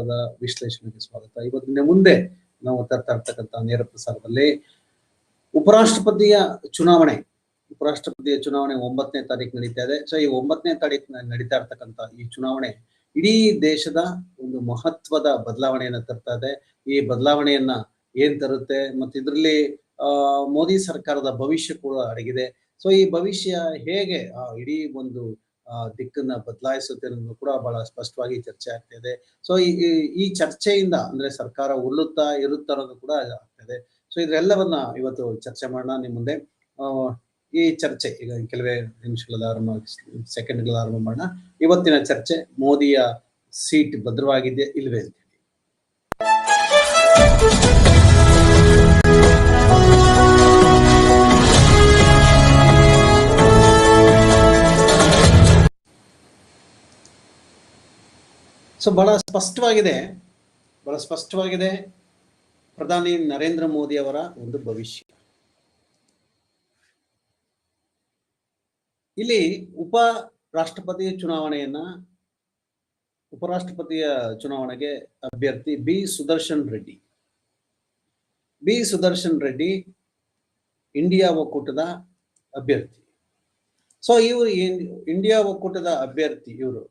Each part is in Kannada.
ವಾರದ ವಿಶ್ಲೇಷಣೆಗೆ ಸ್ವಾಗತ. ಇವತ್ತಿನ ಮುಂದೆ ನಾವು ತರ್ತಾ ಇರ್ತಕ್ಕಂಥ ನೇರ ಪ್ರಸಾರದಲ್ಲಿ ಉಪರಾಷ್ಟ್ರಪತಿಯ ಚುನಾವಣೆ ಉಪರಾಷ್ಟ್ರಪತಿಯ ಚುನಾವಣೆ ಒಂಬತ್ತನೇ ತಾರೀಕು ನಡೀತಾ ಇದೆ. ಸೊ ಈ ಒಂಬತ್ತನೇ ತಾರೀಕು ನಡೀತಾ ಇರ್ತಕ್ಕಂಥ ಈ ಚುನಾವಣೆ ಇಡೀ ದೇಶದ ಒಂದು ಮಹತ್ವದ ಬದಲಾವಣೆಯನ್ನ ತರ್ತಾ ಇದೆ. ಈ ಬದಲಾವಣೆಯನ್ನ ಏನ್ ತರುತ್ತೆ ಮತ್ತೆ ಇದರಲ್ಲಿ ಮೋದಿ ಸರ್ಕಾರದ ಭವಿಷ್ಯ ಕೂಡ ಅಡಗಿದೆ. ಸೊ ಈ ಭವಿಷ್ಯ ಹೇಗೆ ಇಡೀ ಒಂದು ದಿಕ್ಕನ್ನ ಬದಲಾಯಿಸುತ್ತೆ ಅನ್ನೋದು ಕೂಡ ಬಹಳ ಸ್ಪಷ್ಟವಾಗಿ ಚರ್ಚೆ ಆಗ್ತಾ ಇದೆ. ಸೊ ಈ ಚರ್ಚೆಯಿಂದ ಅಂದ್ರೆ ಸರ್ಕಾರ ಉರುಳುತ್ತಾ ಇರುತ್ತಾ ಅನ್ನೋದು ಕೂಡ ಆಗ್ತದೆ ಸೊ ಇದ್ರೆಲ್ಲವನ್ನ ಇವತ್ತು ಚರ್ಚೆ ಮಾಡೋಣ ನಿಮ್ಮ ಮುಂದೆ. ಈ ಚರ್ಚೆ, ಈಗ ಕೆಲವೇ ನಿಮಿಷಗಳ ಆರಂಭ ಸೆಕೆಂಡ್ಗಳ ಆರಂಭ ಮಾಡೋಣ. ಇವತ್ತಿನ ಚರ್ಚೆ ಮೋದಿಯ ಸೀಟ್ ಭದ್ರವಾಗಿದೆ ಇಲ್ವೇ ಅಂತ ಸೊ ಬಹಳ ಸ್ಪಷ್ಟವಾಗಿದೆ ಬಹಳ ಸ್ಪಷ್ಟವಾಗಿದೆ ಪ್ರಧಾನಿ ನರೇಂದ್ರ ಮೋದಿ ಅವರ ಒಂದು ಭವಿಷ್ಯ. ಇಲ್ಲಿ ಉಪ ರಾಷ್ಟ್ರಪತಿ ಚುನಾವಣೆಯನ್ನ ಉಪರಾಷ್ಟ್ರಪತಿಯ ಚುನಾವಣೆಗೆ ಅಭ್ಯರ್ಥಿ B Sudarshan Reddy. B Sudarshan Reddy India ಒಕ್ಕೂಟದ ಅಭ್ಯರ್ಥಿ. ಸೊ ಇವರು ಇಂಡಿಯಾ ಒಕ್ಕೂಟದ ಅಭ್ಯರ್ಥಿ ಇವರು.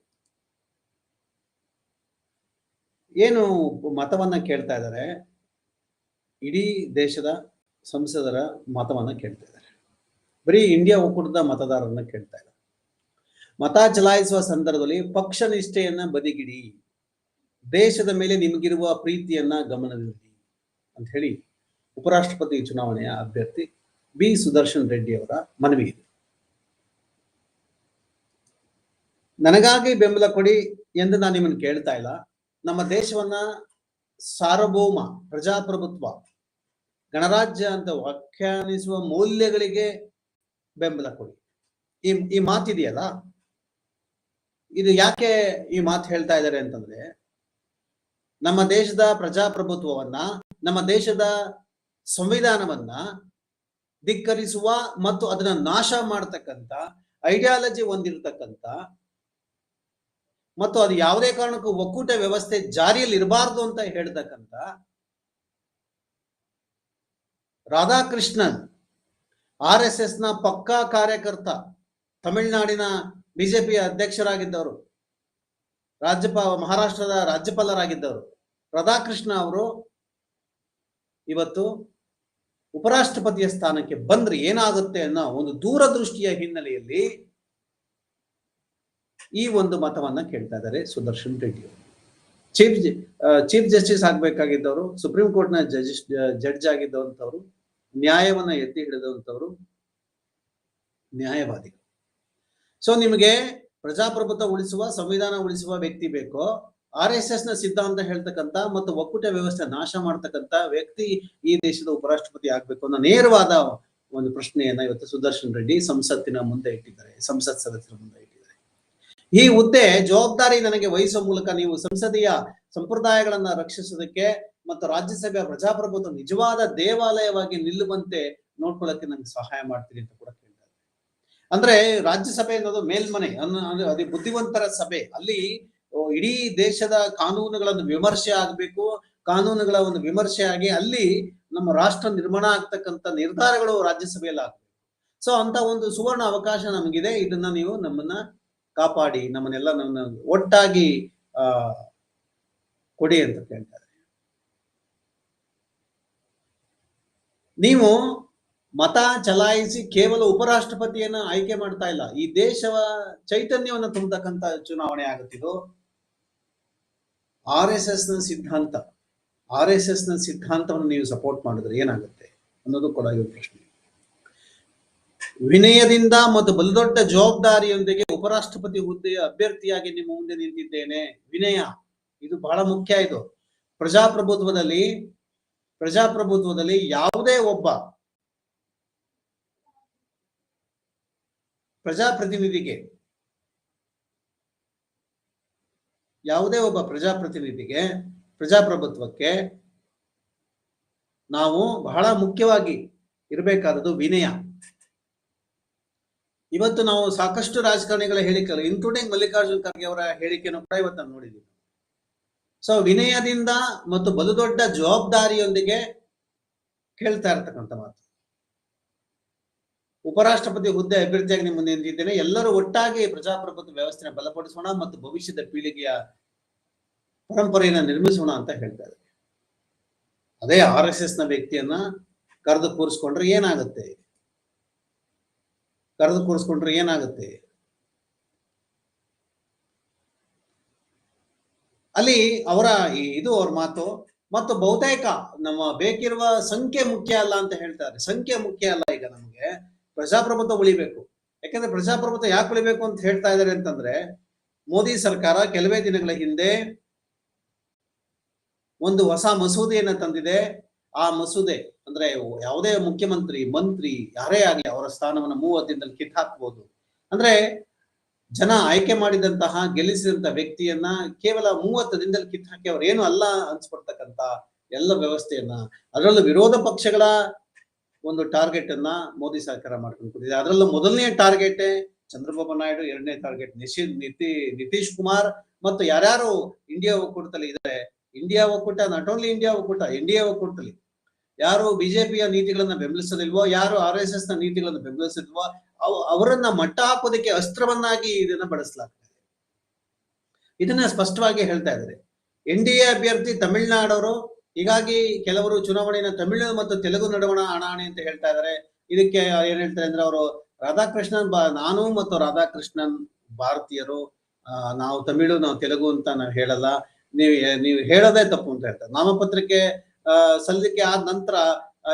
ಏನು ಮತವನ್ನ ಕೇಳ್ತಾ ಇದ್ದಾರೆ, ಇಡೀ ದೇಶದ ಸಂಸದರ ಮತವನ್ನ ಕೇಳ್ತಾ ಇದ್ದಾರೆ. ಬರೀ ಇಂಡಿಯಾ ಒಕ್ಕೂಟದ ಮತದಾರರನ್ನ ಕೇಳ್ತಾ ಇದ್ದಾರೆ ಮತ ಚಲಾಯಿಸುವ ಸಂದರ್ಭದಲ್ಲಿ ಪಕ್ಷ ನಿಷ್ಠೆಯನ್ನ ಬದಿಗಿಡಿ, ದೇಶದ ಮೇಲೆ ನಿಮಗಿರುವ ಪ್ರೀತಿಯನ್ನ ಗಮನದಲ್ಲಿ ಅಂತ ಹೇಳಿ ಉಪರಾಷ್ಟ್ರಪತಿ ಚುನಾವಣೆಯ ಅಭ್ಯರ್ಥಿ ಬಿ ಸುದರ್ಶನ್ ರೆಡ್ಡಿ ಅವರ ಮನವಿ ಇದೆ. ನನಗಾಗಿ ಬೆಂಬಲ ಕೊಡಿ ಎಂದು ನಾನು ನಿಮ್ಮನ್ನು ಕೇಳ್ತಾ ಇಲ್ಲ. ನಮ್ಮ ದೇಶವನ್ನ ಸಾರ್ವಭೌಮ, ಪ್ರಜಾಪ್ರಭುತ್ವ, ಗಣರಾಜ್ಯ ಅಂತ ವ್ಯಾಖ್ಯಾನಿಸುವ ಮೌಲ್ಯಗಳಿಗೆ ಬೆಂಬಲ ಕೊಡಿ. ಈ ಈ ಮಾತಿದೆಯಲ್ಲ? ಇದು ಯಾಕೆ ಈ ಮಾತು ಹೇಳ್ತಾ ಇದ್ದಾರೆ ಅಂತಂದ್ರೆ, ನಮ್ಮ ದೇಶದ ಪ್ರಜಾಪ್ರಭುತ್ವವನ್ನ, ನಮ್ಮ ದೇಶದ ಸಂವಿಧಾನವನ್ನ ಧಿಕ್ಕರಿಸುವ ಮತ್ತು ಅದನ್ನ ನಾಶ ಮಾಡತಕ್ಕಂತ ಐಡಿಯಾಲಜಿ ಹೊಂದಿರತಕ್ಕಂತ ಮತ್ತು ಅದು ಯಾವುದೇ ಕಾರಣಕ್ಕೂ ಒಕ್ಕೂಟ ವ್ಯವಸ್ಥೆ ಜಾರಿಯಲ್ಲಿ ಇರಬಾರದು ಅಂತ ಹೇಳ್ತಕ್ಕಂತ ರಾಧಾಕೃಷ್ಣನ್, ಆರ್ ಎಸ್ ಎಸ್ನ ಪಕ್ಕಾ ಕಾರ್ಯಕರ್ತ, ತಮಿಳುನಾಡಿನ ಬಿಜೆಪಿ ಅಧ್ಯಕ್ಷರಾಗಿದ್ದವರು, ರಾಜ್ಯಪ, ಮಹಾರಾಷ್ಟ್ರದ ರಾಜ್ಯಪಾಲರಾಗಿದ್ದವರು. ರಾಧಾಕೃಷ್ಣ ಅವರು ಇವತ್ತು ಉಪರಾಷ್ಟ್ರಪತಿಯ ಸ್ಥಾನಕ್ಕೆ ಬಂದ್ರೆ ಏನಾಗುತ್ತೆ ಅನ್ನೋ ಒಂದು ದೂರದೃಷ್ಟಿಯ ಹಿನ್ನೆಲೆಯಲ್ಲಿ ಈ ಒಂದು ಮತವನ್ನ ಕೇಳ್ತಾ ಇದ್ದಾರೆ ಸುದರ್ಶನ್ ರೆಡ್ಡಿ ಅವರು. ಚೀಫ್ ಚೀಫ್ ಜಸ್ಟಿಸ್ ಆಗ್ಬೇಕಾಗಿದ್ದವರು, ಸುಪ್ರೀಂ ಕೋರ್ಟ್ನ ಜಡ್ಜ್ ಜಡ್ಜ್ ಆಗಿದ್ದವಂಥವ್ರು ನ್ಯಾಯವನ್ನ ಎತ್ತಿ ಹಿಡಿದಂಥವ್ರು ನ್ಯಾಯವಾದಿಗಳು. ಸೊ ನಿಮಗೆ ಪ್ರಜಾಪ್ರಭುತ್ವ ಉಳಿಸುವ, ಸಂವಿಧಾನ ಉಳಿಸುವ ವ್ಯಕ್ತಿ ಬೇಕೋ, ಆರ್ ಎಸ್ ಎಸ್ನ ಸಿದ್ಧಾಂತ ಹೇಳ್ತಕ್ಕಂತ ಮತ್ತು ಒಕ್ಕೂಟ ವ್ಯವಸ್ಥೆ ನಾಶ ಮಾಡ್ತಕ್ಕಂತ ವ್ಯಕ್ತಿ ಈ ದೇಶದ ಉಪರಾಷ್ಟ್ರಪತಿ ಆಗ್ಬೇಕು ಅನ್ನೋ ನೇರವಾದ ಒಂದು ಪ್ರಶ್ನೆಯನ್ನ ಇವತ್ತು ಸುದರ್ಶನ್ ರೆಡ್ಡಿ ಸಂಸತ್ತಿನ ಮುಂದೆ ಇಟ್ಟಿದ್ದಾರೆ, ಸಂಸತ್ ಸದಸ್ಯರ ಮುಂದೆ ಈ ಹುದ್ದೆ ಜವಾಬ್ದಾರಿ ನನಗೆ ವಹಿಸುವ ಮೂಲಕ ನೀವು ಸಂಸದೀಯ ಸಂಪ್ರದಾಯಗಳನ್ನ ರಕ್ಷಿಸೋದಕ್ಕೆ ಮತ್ತು ರಾಜ್ಯಸಭೆಯ ಪ್ರಜಾಪ್ರಭುತ್ವ ನಿಜವಾದ ದೇವಾಲಯವಾಗಿ ನಿಲ್ಲುವಂತೆ ನೋಡ್ಕೊಳ್ಳಕ್ಕೆ ನಂಗೆ ಸಹಾಯ ಮಾಡ್ತೀನಿ ಅಂತ ಕೂಡ ಕೇಳ್ತಾರೆ ಅಂದ್ರೆ ರಾಜ್ಯಸಭೆ ಅನ್ನೋದು ಮೇಲ್ಮನೆ ಅದು ಬುದ್ಧಿವಂತರ ಸಭೆ. ಅಲ್ಲಿ ಇಡೀ ದೇಶದ ಕಾನೂನುಗಳನ್ನು ವಿಮರ್ಶೆ ಆಗ್ಬೇಕು, ಕಾನೂನುಗಳ ಒಂದು ವಿಮರ್ಶೆ ಆಗಿ ಅಲ್ಲಿ ನಮ್ಮ ರಾಷ್ಟ್ರ ನಿರ್ಮಾಣ ಆಗ್ತಕ್ಕಂಥ ನಿರ್ಧಾರಗಳು ರಾಜ್ಯಸಭೆಯಲ್ಲಿ ಆಗ್ಬೇಕು. ಸೊ ಅಂತ ಒಂದು ಸುವರ್ಣ ಅವಕಾಶ ನಮಗಿದೆ. ಇದನ್ನ ನೀವು ನಮ್ಮನ್ನ ಕಾಪಾಡಿ, ನಮ್ಮನ್ನೆಲ್ಲ ನನ್ನ ಒಟ್ಟಾಗಿ, ಆ, ಕೊಡಿ ಅಂತ ಕೇಳ್ತಾರೆ. ನೀವು ಮತ ಚಲಾಯಿಸಿ ಕೇವಲ ಉಪರಾಷ್ಟ್ರಪತಿಯನ್ನ ಆಯ್ಕೆ ಮಾಡ್ತಾ ಇಲ್ಲ. ಈ ದೇಶವ ಚೈತನ್ಯವನ್ನ ತುಂಬತಕ್ಕಂತ ಚುನಾವಣೆ ಆಗುತ್ತಿದ್ದು ಆರ್ ಎಸ್ ಎಸ್ನ ಸಿದ್ಧಾಂತ, ಆರ್ ಎಸ್ ಎಸ್ನ ಸಿದ್ಧಾಂತವನ್ನು ನೀವು ಸಪೋರ್ಟ್ ಮಾಡಿದ್ರೆ ಏನಾಗುತ್ತೆ ಅನ್ನೋದು ಕೂಡ ಪ್ರಶ್ನೆ. ವಿನಯದಿಂದ ಮತ್ತು ಬಲದೊಡ್ಡ ಜವಾಬ್ದಾರಿಯೊಂದಿಗೆ ಉಪರಾಷ್ಟ್ರಪತಿ ಹುದ್ದೆಯ ಅಭ್ಯರ್ಥಿಯಾಗಿ ನಿಮ್ಮ ಮುಂದೆ ನಿಂತಿದ್ದೇನೆ. ವಿನಯ, ಇದು ಬಹಳ ಮುಖ್ಯ ಇದು. ಪ್ರಜಾಪ್ರಭುತ್ವದಲ್ಲಿ ಪ್ರಜಾಪ್ರಭುತ್ವದಲ್ಲಿ ಯಾವುದೇ ಒಬ್ಬ ಪ್ರಜಾಪ್ರತಿನಿಧಿಗೆ, ಯಾವುದೇ ಒಬ್ಬ ಪ್ರಜಾಪ್ರತಿನಿಧಿಗೆ, ಪ್ರಜಾಪ್ರಭುತ್ವಕ್ಕೆ ನಾವು ಬಹಳ ಮುಖ್ಯವಾಗಿ ಇರಬೇಕಾದದ್ದು ವಿನಯ. ಇವತ್ತು ನಾವು ಸಾಕಷ್ಟು ರಾಜಕಾರಣಿಗಳ ಹೇಳಿಕೆಗಳು ಇನ್ಕ್ಲೂಡಿಂಗ್ ಮಲ್ಲಿಕಾರ್ಜುನ್ ಖರ್ಗೆ ಅವರ ಹೇಳಿಕೆಯನ್ನು ಕೂಡ ಇವತ್ತು ನಾವು ನೋಡಿದ್ದೀವಿ. ಸೊ ವಿನಯದಿಂದ ಮತ್ತು ಬಲು ದೊಡ್ಡ ಜವಾಬ್ದಾರಿಯೊಂದಿಗೆ ಕೇಳ್ತಾ ಇರ್ತಕ್ಕಂಥ ಮಾತು. ಉಪರಾಷ್ಟ್ರಪತಿ ಹುದ್ದೆ ಅಭ್ಯರ್ಥಿಯಾಗಿ ನಿಮ್ಮ ಮುಂದೆ ನಿಂತಿದ್ದೇನೆ. ಎಲ್ಲರೂ ಒಟ್ಟಾಗಿ ಪ್ರಜಾಪ್ರಭುತ್ವ ವ್ಯವಸ್ಥೆನ ಬಲಪಡಿಸೋಣ ಮತ್ತು ಭವಿಷ್ಯದ ಪೀಳಿಗೆಯ ಪರಂಪರೆಯನ್ನ ನಿರ್ಮಿಸೋಣ ಅಂತ ಹೇಳ್ತಾ ಇದ್ದಾರೆ. ಅದೇ ಆರ್ ಎಸ್ ಎಸ್ನ ವ್ಯಕ್ತಿಯನ್ನ ಕರೆದು ಕೂರಿಸ್ಕೊಂಡ್ರೆ ಏನಾಗುತ್ತೆ? ಕರೆದು ಕೂರಿಸ್ಕೊಂಡ್ರೆ ಏನಾಗುತ್ತೆ? ಅಲ್ಲಿ ಅವರ ಇದು ಅವ್ರ ಮಾತು, ಮತ್ತು ಬಹುತೇಕ ನಮ್ಮ ಬೇಕಿರುವ ಸಂಖ್ಯೆ ಮುಖ್ಯ ಅಲ್ಲ ಅಂತ ಹೇಳ್ತಾರೆ. ಸಂಖ್ಯೆ ಮುಖ್ಯ ಅಲ್ಲ ಈಗ ನಮಗೆ. ಪ್ರಜಾಪ್ರಭುತ್ವ ಉಳಿಬೇಕು. ಯಾಕಂದ್ರೆ ಪ್ರಜಾಪ್ರಭುತ್ವ ಯಾಕೆ ಉಳಿಬೇಕು ಅಂತ ಹೇಳ್ತಾ ಇದ್ದಾರೆ ಅಂತಂದ್ರೆ, ಮೋದಿ ಸರ್ಕಾರ ಕೆಲವೇ ದಿನಗಳ ಹಿಂದೆ ಒಂದು ಹೊಸ ಮಸೂದೆಯನ್ನ ತಂದಿದೆ. ಆ ಮಸೂದೆ ಅಂದ್ರೆ ಯಾವುದೇ ಮುಖ್ಯಮಂತ್ರಿ, ಮಂತ್ರಿ ಯಾರೇ ಆಗ್ಲಿ ಅವರ ಸ್ಥಾನವನ್ನ ದಿನದಲ್ಲಿ ಕಿತ್ತು ಹಾಕ್ಬೋದು. ಅಂದ್ರೆ ಜನ ಆಯ್ಕೆ ಮಾಡಿದಂತಹ, ಗೆಲ್ಲಿಸಿದಂತ ವ್ಯಕ್ತಿಯನ್ನ ಕೇವಲ ಮೂವತ್ತು ದಿನದಲ್ಲಿ ಕಿತ್ತು ಹಾಕಿ ಅವ್ರು ಏನು ಅಲ್ಲ ಅನ್ಸ್ಕೊಡ್ತಕ್ಕಂತ ಎಲ್ಲ ವ್ಯವಸ್ಥೆಯನ್ನ, ಅದರಲ್ಲೂ ವಿರೋಧ ಪಕ್ಷಗಳ ಒಂದು ಟಾರ್ಗೆಟ್ ಅನ್ನ ಮೋದಿ ಸರ್ಕಾರ ಮಾಡ್ಕೊಂಡು ಕೂತಿದೆ. ಅದರಲ್ಲೂ ಮೊದಲನೇ ಟಾರ್ಗೆಟ್ ಚಂದ್ರಬಾಬು ನಾಯ್ಡು, ಎರಡನೇ ಟಾರ್ಗೆಟ್ ನಿಶಿ, ನಿತಿ, ನಿತೀಶ್ ಕುಮಾರ್ ಮತ್ತು ಯಾರ್ಯಾರು ಇಂಡಿಯಾ ಒಕ್ಕೂಟದಲ್ಲಿ ಇದ್ದಾರೆ ಇಂಡಿಯಾ ಒಕ್ಕೂಟ ನಾಟ್ ಓನ್ಲಿ ಇಂಡಿಯಾ ಒಕ್ಕೂಟ ಇಂಡಿಯಾ ಒಕ್ಕೂಟದಲ್ಲಿ ಯಾರು ಬಿಜೆಪಿಯ ನೀತಿಗಳನ್ನ ಬೆಂಬಲಿಸಲಿಲ್ವೋ ಯಾರು ಆರ್ ಎಸ್ ಎಸ್ನ ನೀತಿಗಳನ್ನ ಬೆಂಬಲಿಸಿಲ್ವೋ ಅವ್- ಅವರನ್ನ ಮಟ್ಟ ಹಾಕೋದಕ್ಕೆ ಅಸ್ತ್ರವನ್ನಾಗಿ ಇದನ್ನ ಬಳಸಲಾಗ್ತದೆ. ಇದನ್ನ ಸ್ಪಷ್ಟವಾಗಿ ಹೇಳ್ತಾ ಇದ್ದಾರೆ. ಎನ್ ಡಿ ಎ ಅಭ್ಯರ್ಥಿ ತಮಿಳ್ನಾಡವರು ಹೀಗಾಗಿ ಕೆಲವರು ಚುನಾವಣೆಯನ್ನು ತಮಿಳು ಮತ್ತು ತೆಲುಗು ನಡುವಣ ಅಣಾಣೆ ಅಂತ ಹೇಳ್ತಾ ಇದ್ದಾರೆ. ಇದಕ್ಕೆ ಏನ್ ಹೇಳ್ತಾರೆ ಅಂದ್ರೆ ಅವರು ರಾಧಾಕೃಷ್ಣನ್ ನಾನು ಮತ್ತು ರಾಧಾಕೃಷ್ಣನ್ ಭಾರತೀಯರು ನಾವು ತಮಿಳು ನಾವು ತೆಲುಗು ಅಂತ ನಾವು ಹೇಳಲ್ಲ. ನೀವು ನೀವು ಹೇಳೋದೇ ತಪ್ಪು ಅಂತ ಹೇಳ್ತಾರೆ. ನಾಮಪತ್ರಿಕೆ ಆ, ಸಲ್ಲಿಕೆ ಆದ ನಂತರ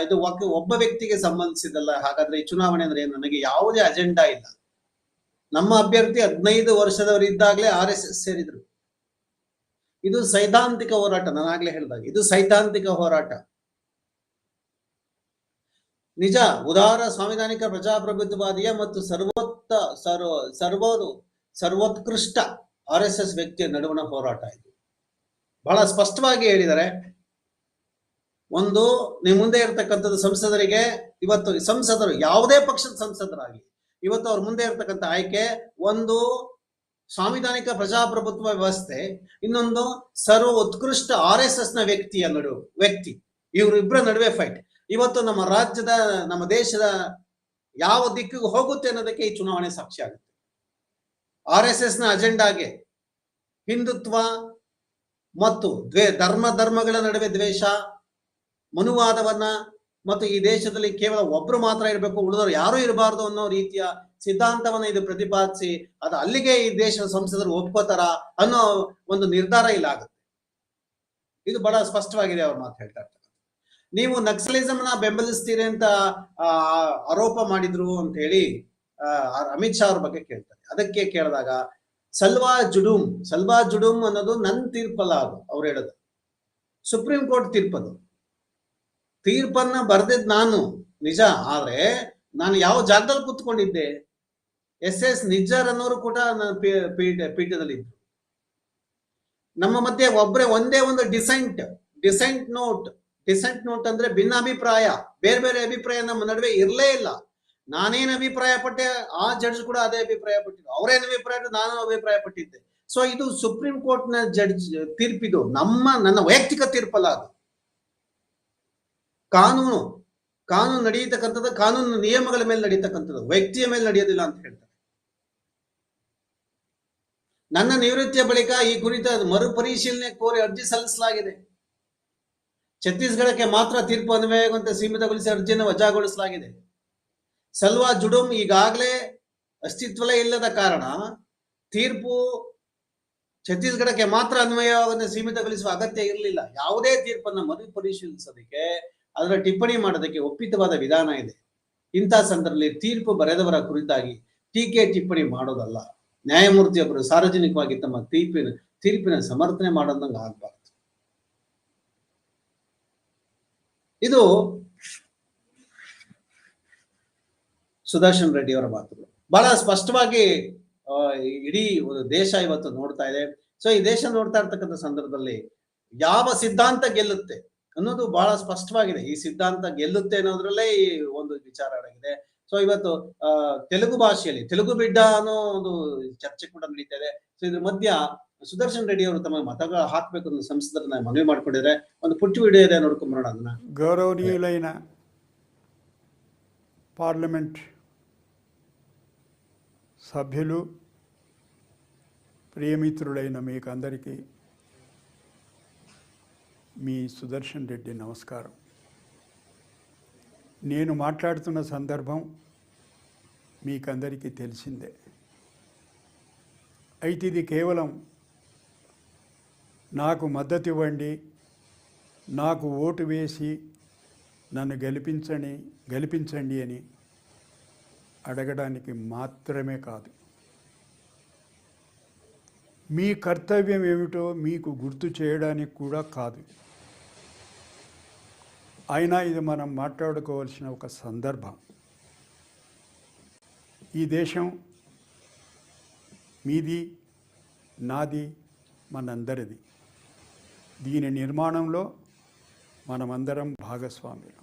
ಇದು ಒಬ್ಬ ವ್ಯಕ್ತಿಗೆ ಸಂಬಂಧಿಸಿದಲ್ಲ ಹಾಗಾದ್ರೆ ಈ ಚುನಾವಣೆ ಅಂದ್ರೆ ನನಗೆ ಯಾವುದೇ ಅಜೆಂಡಾ ಇಲ್ಲ. ನಮ್ಮ ಅಭ್ಯರ್ಥಿ ಹದಿನೈದು ವರ್ಷದವರಿದ್ದಾಗಲೇ ಆರ್ ಎಸ್ ಎಸ್ ಸೇರಿದ್ರು. ಇದು ಸೈದ್ಧಾಂತಿಕ ಹೋರಾಟ, ನಾನು ಹೇಳಿದಾಗ, ಇದು ಸೈದ್ಧಾಂತಿಕ ಹೋರಾಟ. ನಿಜ, ಉದಾರ ಸಾಂವಿಧಾನಿಕ ಪ್ರಜಾಪ್ರಭುತ್ವವಾದಿಯ ಮತ್ತು ಸರ್ವೋತ್ತ, ಸರ್ವ ಸರ್ವೋದು ಸರ್ವೋತ್ಕೃಷ್ಟ ಆರ್ ಎಸ್ ಎಸ್ ವ್ಯಕ್ತಿಯ ನಡುವಣ ಹೋರಾಟ ಇದು. ಬಹಳ ಸ್ಪಷ್ಟವಾಗಿ ಹೇಳಿದ್ದಾರೆ ಒಂದು ನಿಮ್ಮ ಮುಂದೆ ಇರ್ತಕ್ಕಂಥದ್ದು ಸಂಸದರಿಗೆ ಇವತ್ತು ಸಂಸದರು, ಯಾವುದೇ ಪಕ್ಷದ ಸಂಸದರಾಗಿ ಇವತ್ತು ಅವ್ರ ಮುಂದೆ ಇರ್ತಕ್ಕಂಥ ಆಯ್ಕೆ ಒಂದು ಸಾಂವಿಧಾನಿಕ ಪ್ರಜಾಪ್ರಭುತ್ವ ವ್ಯವಸ್ಥೆ, ಇನ್ನೊಂದು ಸರ್ವ ಉತ್ಕೃಷ್ಟ ಆರ್ ಎಸ್ ಎಸ್ನ ವ್ಯಕ್ತಿಯ ನಡುವೆ ವ್ಯಕ್ತಿ ಇವರಿಬ್ಬರ ನಡುವೆ ಫೈಟ್ ಇವತ್ತು ನಮ್ಮ ರಾಜ್ಯದ, ನಮ್ಮ ದೇಶದ ಯಾವ ದಿಕ್ಕಿಗೆ ಹೋಗುತ್ತೆ ಅನ್ನೋದಕ್ಕೆ ಈ ಚುನಾವಣೆ ಸಾಕ್ಷಿ ಆಗುತ್ತೆ. ಆರ್ ಎಸ್ ಎಸ್ನ ಅಜೆಂಡಾಗೆ ಹಿಂದುತ್ವ ಮತ್ತು ದ್ವೇ, ಧರ್ಮ, ಧರ್ಮಗಳ ನಡುವೆ ದ್ವೇಷ ಮನುವಾದವನ್ನ ಮತ್ತು ಈ ದೇಶದಲ್ಲಿ ಕೇವಲ ಒಬ್ರು ಮಾತ್ರ ಇರಬೇಕು, ಉಳಿದವರು ಯಾರು ಇರಬಾರದು ಅನ್ನೋ ರೀತಿಯ ಸಿದ್ಧಾಂತವನ್ನ ಇದು ಪ್ರತಿಪಾದಿಸಿ ಅದು ಅಲ್ಲಿಗೆ ಈ ದೇಶದ ಸಂಸದರು ಒಪ್ಕೋತಾರ ಅನ್ನೋ ಒಂದು ನಿರ್ಧಾರ ಇಲ್ಲ ಆಗುತ್ತೆ. ಇದು ಬಹಳ ಸ್ಪಷ್ಟವಾಗಿದೆ ಅವ್ರ ಮಾತು ಹೇಳ್ತಾ ಇರ್ತಾರೆ. ನೀವು ನಕ್ಸಲಿಸಮ್ನ ಬೆಂಬಲಿಸ್ತೀರಿ ಅಂತ ಆರೋಪ ಮಾಡಿದ್ರು ಅಂತ ಹೇಳಿ ಅಮಿತ್ ಶಾ ಅವ್ರ ಬಗ್ಗೆ ಕೇಳ್ತಾರೆ. ಅದಕ್ಕೆ ಕೇಳಿದಾಗ, ಸಲ್ವಾ ಜುಡುಮ್, ಸಲ್ವಾ ಜುಡೂಮ್ ಅನ್ನೋದು ನನ್ ತೀರ್ಪಲ್ಲ ಅದು ಅವ್ರು ಹೇಳೋದು. ಸುಪ್ರೀಂ ಕೋರ್ಟ್ ತೀರ್ಪದು. ತೀರ್ಪನ್ನ ಬರ್ದಿದ್ ನಾನು, ನಿಜ, ಆದ್ರೆ ನಾನು ಯಾವ ಜಾಗದಲ್ಲಿ ಕೂತ್ಕೊಂಡಿದ್ದೆ? ಎಸ್ ಎಸ್ ನಿಜ್ಜರ್ ಅನ್ನೋರು ಕೂಡ ನನ್ನ ಪೀ- ಪೀಠ ಪೀಠದಲ್ಲಿದ್ರು ನಮ್ಮ ಮಧ್ಯೆ ಒಬ್ಬರೇ ಒಂದೇ ಒಂದು dissent dissent note dissent note ಅಂದ್ರೆ ಭಿನ್ನಾಭಿಪ್ರಾಯ, ಬೇರೆ ಬೇರೆ ಅಭಿಪ್ರಾಯ ನಮ್ಮ ನಡುವೆ ಇರಲೇ ಇಲ್ಲ. ನಾನೇನು ಅಭಿಪ್ರಾಯ ಪಟ್ಟೆ ಆ ಜಡ್ಜ್ ಕೂಡ ಅದೇ ಅಭಿಪ್ರಾಯ ಪಟ್ಟಿದ್ರು ಅವ್ರೇನ್ ಅಭಿಪ್ರಾಯ ನಾನು ಅಭಿಪ್ರಾಯ ಪಟ್ಟಿದ್ದೆ ಸೊ ಇದು ಸುಪ್ರೀಂ ಕೋರ್ಟ್ನ ಜಡ್ಜ್, ತೀರ್ಪಿದು ನಮ್ಮ, ನನ್ನ ವೈಯಕ್ತಿಕ ತೀರ್ಪಲ್ಲ ಅದು. ಕಾನೂನು ಕಾನೂನು ನಡೆಯತಕ್ಕಂಥದ್ದು, ಕಾನೂನು ನಿಯಮಗಳ ಮೇಲೆ ನಡೀತಕ್ಕಂಥದ್ದು ವ್ಯಕ್ತಿಯ ಮೇಲೆ ನಡೆಯೋದಿಲ್ಲ ಅಂತ ಹೇಳ್ತಾರೆ. ನನ್ನ ನಿವೃತ್ತಿಯ ಬಳಿಕ ಈ ಕುರಿತ ಮರುಪರಿಶೀಲನೆ ಕೋರಿ ಅರ್ಜಿ ಸಲ್ಲಿಸಲಾಗಿದೆ. ಛತ್ತೀಸ್ಗಢಕ್ಕೆ ಮಾತ್ರ ತೀರ್ಪು ಅನ್ವಯವಾಗುವಂತೆ ಸೀಮಿತಗೊಳಿಸಿ ಅರ್ಜಿಯನ್ನು ವಜಾಗೊಳಿಸಲಾಗಿದೆ. ಸಲ್ವಾ ಜುಡುಮ್ ಈಗಾಗಲೇ ಅಸ್ತಿತ್ವಲೇ ಇಲ್ಲದ ಕಾರಣ ತೀರ್ಪು ಛತ್ತೀಸ್ಗಢಕ್ಕೆ ಮಾತ್ರ ಅನ್ವಯವಾಗುವಂತೆ ಸೀಮಿತಗೊಳಿಸುವ ಅಗತ್ಯ ಇರಲಿಲ್ಲ. ಯಾವುದೇ ತೀರ್ಪನ್ನು ಮರುಪರಿಶೀಲಿಸೋದಕ್ಕೆ ಅದರ ಟಿಪ್ಪಣಿ ಮಾಡೋದಕ್ಕೆ ಒಪ್ಪಿತವಾದ ವಿಧಾನ ಇದೆ. ಇಂಥ ಸಂದರ್ಭದಲ್ಲಿ ತೀರ್ಪು ಬರೆದವರ ಕುರಿತಾಗಿ ಟೀಕೆ ಟಿಪ್ಪಣಿ ಮಾಡೋದಲ್ಲ. ನ್ಯಾಯಮೂರ್ತಿಯೊಬ್ಬರು ಸಾರ್ವಜನಿಕವಾಗಿ ತಮ್ಮ ತೀರ್ಪಿನ ತೀರ್ಪಿನ ಸಮರ್ಥನೆ ಮಾಡೋದಂಗ ಆಗ್ಬಾರ್ದು. ಇದು ಸುದರ್ಶನ್ ರೆಡ್ಡಿ ಅವರ ಮಾತುಗಳು. ಬಹಳ ಸ್ಪಷ್ಟವಾಗಿ ಇಡೀ ಒಂದು ದೇಶ ಇವತ್ತು ನೋಡ್ತಾ ಇದೆ. ಸೊ, ಈ ದೇಶ ನೋಡ್ತಾ ಇರ್ತಕ್ಕಂಥ ಸಂದರ್ಭದಲ್ಲಿ ಯಾವ ಸಿದ್ಧಾಂತ ಗೆಲ್ಲುತ್ತೆ? ಅನ್ನೋದು ಬಹಳ ಸ್ಪಷ್ಟವಾಗಿದೆ ಈ ಸಿದ್ಧಾಂತ ಗೆಲ್ಲುತ್ತೆ ಅನ್ನೋದ್ರಲ್ಲೇ ಈ ಒಂದು ವಿಚಾರ ಅಡಗಿದೆ ಸೊ ಇವತ್ತು ಆ ತೆಲುಗು ಭಾಷೆಯಲ್ಲಿ ತೆಲುಗು ಬಿಡ್ಡ ಅನ್ನೋ ಒಂದು ಚರ್ಚೆ ಕೂಡ ನಡೀತಾ ಇದೆ ಸೊ ಇದ್ರ ಮಧ್ಯ ಸುದರ್ಶನ್ ರೆಡ್ಡಿ ಅವರು ತಮ್ಮ ಮತಗಳ ಹಾಕ್ಬೇಕು ಅಂತ ಸಂಸದರನ್ನ ಮನವಿ ಮಾಡ್ಕೊಂಡಿದ್ರೆ ಒಂದು ಪುಟ್ಟ ವಿಡಿಯೋ ಇದೆ ನೋಡ್ಕೊಂಡ್ ಬರೋಣ ಅದನ್ನ గౌరవనీయులైన పార్లమెంట్ సభ్యులు ప్రియమిత్రులైన మీకు అందరికీ మీ సుదర్శన్ రెడ్డి నమస్కారం. నేను మాట్లాడుతున్న సందర్భం మీకందరికీ తెలిసిందే. అయితే ఇది కేవలం నాకు మద్దతు ఇవ్వండి నాకు ఓటు వేసి నన్ను గెలిపించని గెలిపించండి అని అడగడానికి మాత్రమే కాదు. మీ కర్తవ్యం ఏమిటో మీకు గుర్తు చేయడానికి కూడా కాదు. అయినా ఇది మనం మాట్లాడుకోవాల్సిన ఒక సందర్భం. ఈ దేశం మీది నాది మనందరిది. దీని నిర్మాణంలో మనమందరం భాగస్వాములు.